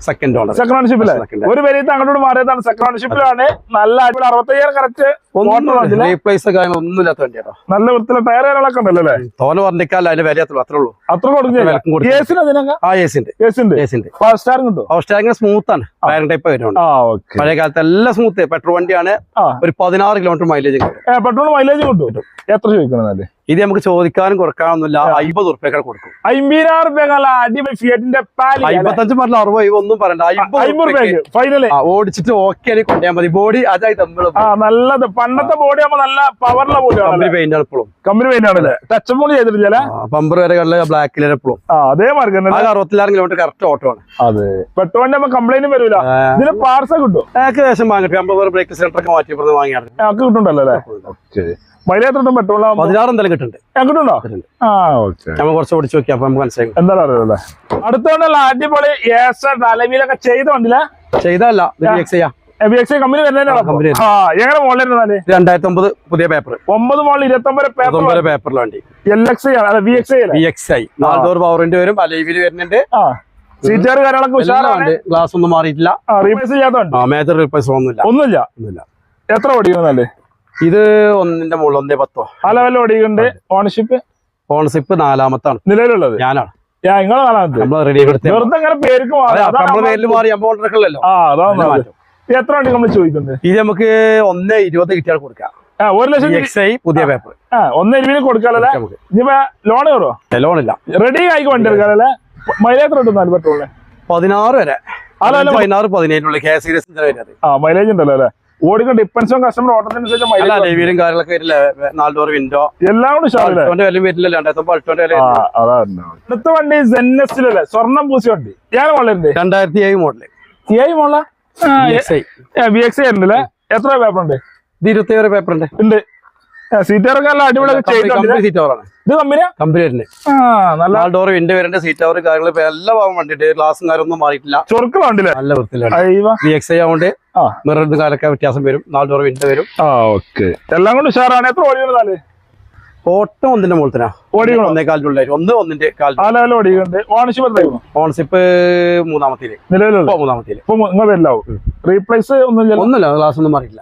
സെക്കൻഡ് ഓണർ സെക്കൻഡ് ഓണർഷിപ്പിൽ ഒരു പേര് അങ്ങോട്ട് മാറിയതാണ് സെക്കൻഡ് ഓണർഷിപ്പിലാണ് നല്ല അടിപൊളി അറുപത്തയ്യായിരം കറക്റ്റ് ഒന്നും റീപ്ലേസ് ഒന്നുമില്ലാത്ത വണ്ടിയാണോ നല്ല വൃത്തിയിലെ ടയർ കാര്യങ്ങളൊക്കെ ഉണ്ടല്ലോ അല്ലേ? തോന പറഞ്ഞിക്കാല്ല അതിന്റെ വില അത്രേ അത്രേ ഉള്ളൂ അത്ര കൊടുക്കുന്നില്ല. ആ സി ഉണ്ട്. സ്മൂത്ത് ആണ്. വയറിംഗ് ടൈപ്പ് വരുന്നുണ്ട്. പഴയ കാലത്ത് എല്ലാം സ്മൂത്ത് പെട്രോൾ വണ്ടിയാണ് ഒരു പതിനാറ് കിലോമീറ്റർ മൈലേജ് പെട്രോൾ മൈലേജ് കിട്ടും. എത്ര ചോദിക്കണെന്നാൽ ഇത് നമുക്ക് ചോദിക്കാനും കൊടുക്കാനൊന്നുമില്ല. അമ്പത് ഉറുപ്പ്യക്കാൾ കൊടുക്കും. അമ്പതിനായിരം അടിപൊളി ഫിയറ്റിന്റെ അമ്പത്തഞ്ച് പറഞ്ഞ അറുപത് ഒന്നും പറയണ്ട. ഓടിച്ചിട്ട് ഓക്കെ ആയി കൊണ്ടുപോയാൽ മതി. ബോഡി ആ നല്ലത്. പണ്ടത്തെ ബോഡി ആകുമ്പോ നല്ല പവറുള്ള കമ്പനി ബോഡിയാണ് പെയിന്റ് ആണ് ഇപ്പോഴും. കമ്പനി പെയിന്റ് ആണല്ലേ? ടച്ച് മോളി ചെയ്തിട്ടില്ല പമ്പർ വരെ കണ്ട ബ്ലാക്കിലെ എപ്പോഴും. അതേ മാർഗം അറുപത്തിലാറ് കിലോമീറ്റർ കറക്റ്റ് ഓട്ടോ ആണ്. അതെ. പെട്രോളിന്റെ ആകുമ്പോ കംപ്ലൈന്റും വരൂല. ഇതിന് പാർസൽ കിട്ടും. ഏകദേശം വാങ്ങിട്ട് അമ്പത് ബ്രേക്ക് സെന്റർ ഒക്കെ മാറ്റി വാങ്ങിയാണ് കിട്ടുണ്ടല്ലോ അല്ലേ? കിട്ടും പെട്രോൾ പതിനാറ് കിട്ടുന്നുണ്ട്. കിട്ടുന്നുണ്ട്. ആ ഓക്കെ. നമ്മൾ കുറച്ച് ഓടിച്ച് നോക്കി അപ്പൊ നമുക്ക് മനസ്സിലായി. എന്താ അറിയാലേ അടുത്തോണ്ടല്ല അടിപൊളി ഏസർ അലവിലൊക്കെ ചെയ്ത ചെയ്തല്ല കമ്പനി എങ്ങനെ രണ്ടായിരത്തി ഒമ്പത് പുതിയ പേപ്പർ ഒമ്പത് മോളിൽ ഇരുപത്തി ഒമ്പത് പേപ്പർ ഒമ്പത് പേപ്പറിൽ വണ്ടി. എൽ എക്സ് അല്ല V X V X I നാല് ഡോർ പവറിന്റെ വരും അലൈവിൽ വരുന്നുണ്ട്. ആ. സീറ്റാർ കാര്യങ്ങളൊക്കെ ഉഷാറാണ്? ഗ്ലാസ് ഒന്നും മാറിയിട്ടില്ല. റീപ്ലേസ് മേജർ ഒന്നുമില്ല. ഒന്നുമില്ല? എത്ര ഓടിക്കുന്നല്ലേ ഇത് ഒന്നിന്റെ മുകളിൽ ഒന്നേ പത്തോ. ആ ലെവലിൽ ഓടിക്കുന്നുണ്ട് ഓണർഷിപ്പ് ഓണർഷിപ്പ് നാലാമത്താണ്. നിലവിലുള്ളത്? ഞാനാണ്. നിങ്ങളെ നാലാമത്തെ? റെഡി എടുത്ത് വെറുതെ അങ്ങനെ പേർക്ക് മാറി. നമ്മൾ പേരിൽ മാറി. എത്ര വണ്ടി നമ്മൾ ചോദിക്കുന്നത്? ഇത് നമുക്ക് ഒന്ന് ഇരുപത് കിട്ടിയാൽ കൊടുക്കാം. ഒരു ലക്ഷം പുതിയ പേപ്പർ ഒന്ന് ഇരുപതിന് കൊടുക്കാല്ലേ ഇനിയിപ്പോ ലോൺ കയറോ ലോണില്ല റെഡി ആയിക്കോ വണ്ടി എടുക്കാല്ലേ മൈലേജ് എത്ര കിട്ടും പതിനാറ് വരെ. പതിനാറ് കെ സീരീസ് വരുന്നത് ആ മൈലേജ് ഉണ്ടല്ലോ അല്ലേ? ഓടിക്കുന്ന ഡിപ്പെൻസും കസ്റ്റമർ ഓട്ടത്തിനനുസരിച്ച് ലൈവിലും കാര്യങ്ങളൊക്കെ വരില്ല? നാല് ഡോർ വിൻഡോ എല്ലാം കൂടി ഉഷാറല്ലേ അൾട്ടോന്റെ വില വരില്ല രണ്ടായിരത്തി അൾട്ടോന്റെ വില ആ അതാണ് അടുത്ത വണ്ടി ജെന്നസിലല്ലേ സ്വർണം പൂസി വണ്ടി. ഞാൻ മോളുണ്ട് രണ്ടായിരത്തി ഏഴ് മോഡൽ ഏയ് ബി എക്സ് ഐ ഉണ്ടല്ലേ? എത്ര പേപ്പർ ഉണ്ട്? ഇത് ഇരുപത്തി ഏഴ് പേപ്പർ ഉണ്ട്. ഉണ്ട്. സീറ്റാറൊക്കെ നല്ല അടിപൊളിയൊക്കെ കമ്പനി സീറ്റ് ഇത് കമ്പനി നല്ല ഡോർ വിൻഡോ വരേണ്ട സീറ്റ് ഓവർ കാര്യങ്ങൾ ഇപ്പൊ എല്ലാ ഭാഗം വണ്ടിട്ട് ഗ്ലാസും കാര്യമൊന്നും മാറിയിട്ടില്ല. നല്ല വൃത്തിയിലാണ്. കാലൊക്കെ വ്യത്യാസം വരും. നാല് ഡോർ വിൻഡോ വരും. ആ ഓക്കെ. എല്ലാം കൊണ്ട് ഉഷാറാണ്. എത്ര ഓടിക്കുന്നുണ്ടാൽ ഓട്ടം ഒന്നിന്റെ മുകളിൽ ഓടിക്കണോ? ഒന്നേ കാലിനുള്ളിൽ ഒന്നിന്റെ ഓടിക്കുന്നുണ്ട്. ഓണർഷിപ്പ് മൂന്നാമത്തേൽ. നിലവിലുള്ള മൂന്നാമത്തേൽ. റീപ്ലേസ് ഒന്നും ഒന്നുമില്ല. ഗ്ലാസ് ഒന്നും മാറിയില്ല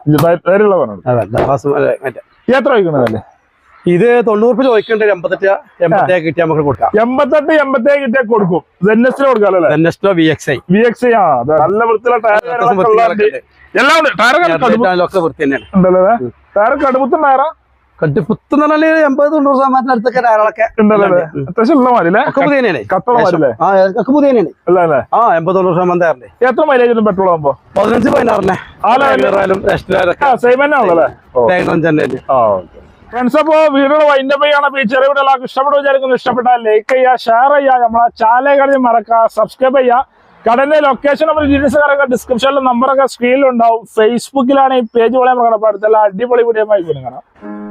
ഗ്ലാസ് മറ്റേ എത്ര വയ്ക്കുന്നതല്ലേ ഇത് തൊണ്ണൂറ് രൂപ ചോദിക്കണ്ട. എൺപത്തെട്ട് എൺപത്തേഴ് കിട്ടിയാൽ നമുക്ക് കൊടുക്കാം. എൺപത്തെട്ട് എൺപത്തേഴ് കിട്ടിയാൽ കൊടുക്കും. Next V X I V X ആ നല്ല വൃത്തിയുള്ള ടയർ എല്ലാം ടയർ കടുപ്പത്തും ടയറാ? എന്ന് എൺപത് തൊണ്ണൂറ് അത്യാവശ്യം ആ എൺപത് തൊണ്ണൂറ് ശതമാനം എത്ര മൈലേജ് പെട്രോൾ ആകുമ്പോ പതിനഞ്ച് പതിനാറിനെ. ഫ്രണ്ട്സ് അപ്പോ വീഡിയോ വൈൻഡ് അപ്പ് ചെയ്യണം ഈ ചെറിയ വീഡിയോ എല്ലാവർക്കും ഇഷ്ടപ്പെട്ടു വിചാരിക്കുന്നു. ഇഷ്ടപ്പെട്ടാൽ ലൈക്ക് ചെയ്യുക ഷെയർ ചെയ്യുക. നമ്മളെ ചാനൽ കളി മറക്കുക സബ്സ്ക്രൈബ് ചെയ്യുക. കടന്റെ ലൊക്കേഷൻ നമ്മൾ ഡീറ്റെയിൽസ് കാര്യങ്ങൾ ഡിസ്ക്രിപ്ഷനിൽ നമ്പറൊക്കെ സ്ക്രീനിലുണ്ടാവും ഫേസ്ബുക്കിലാണ് ഈ പേജ് പോലെ നമ്മൾ കടപ്പെടുത്തല്ല അടിപൊളി വീഡിയോ ആയി കാണാം.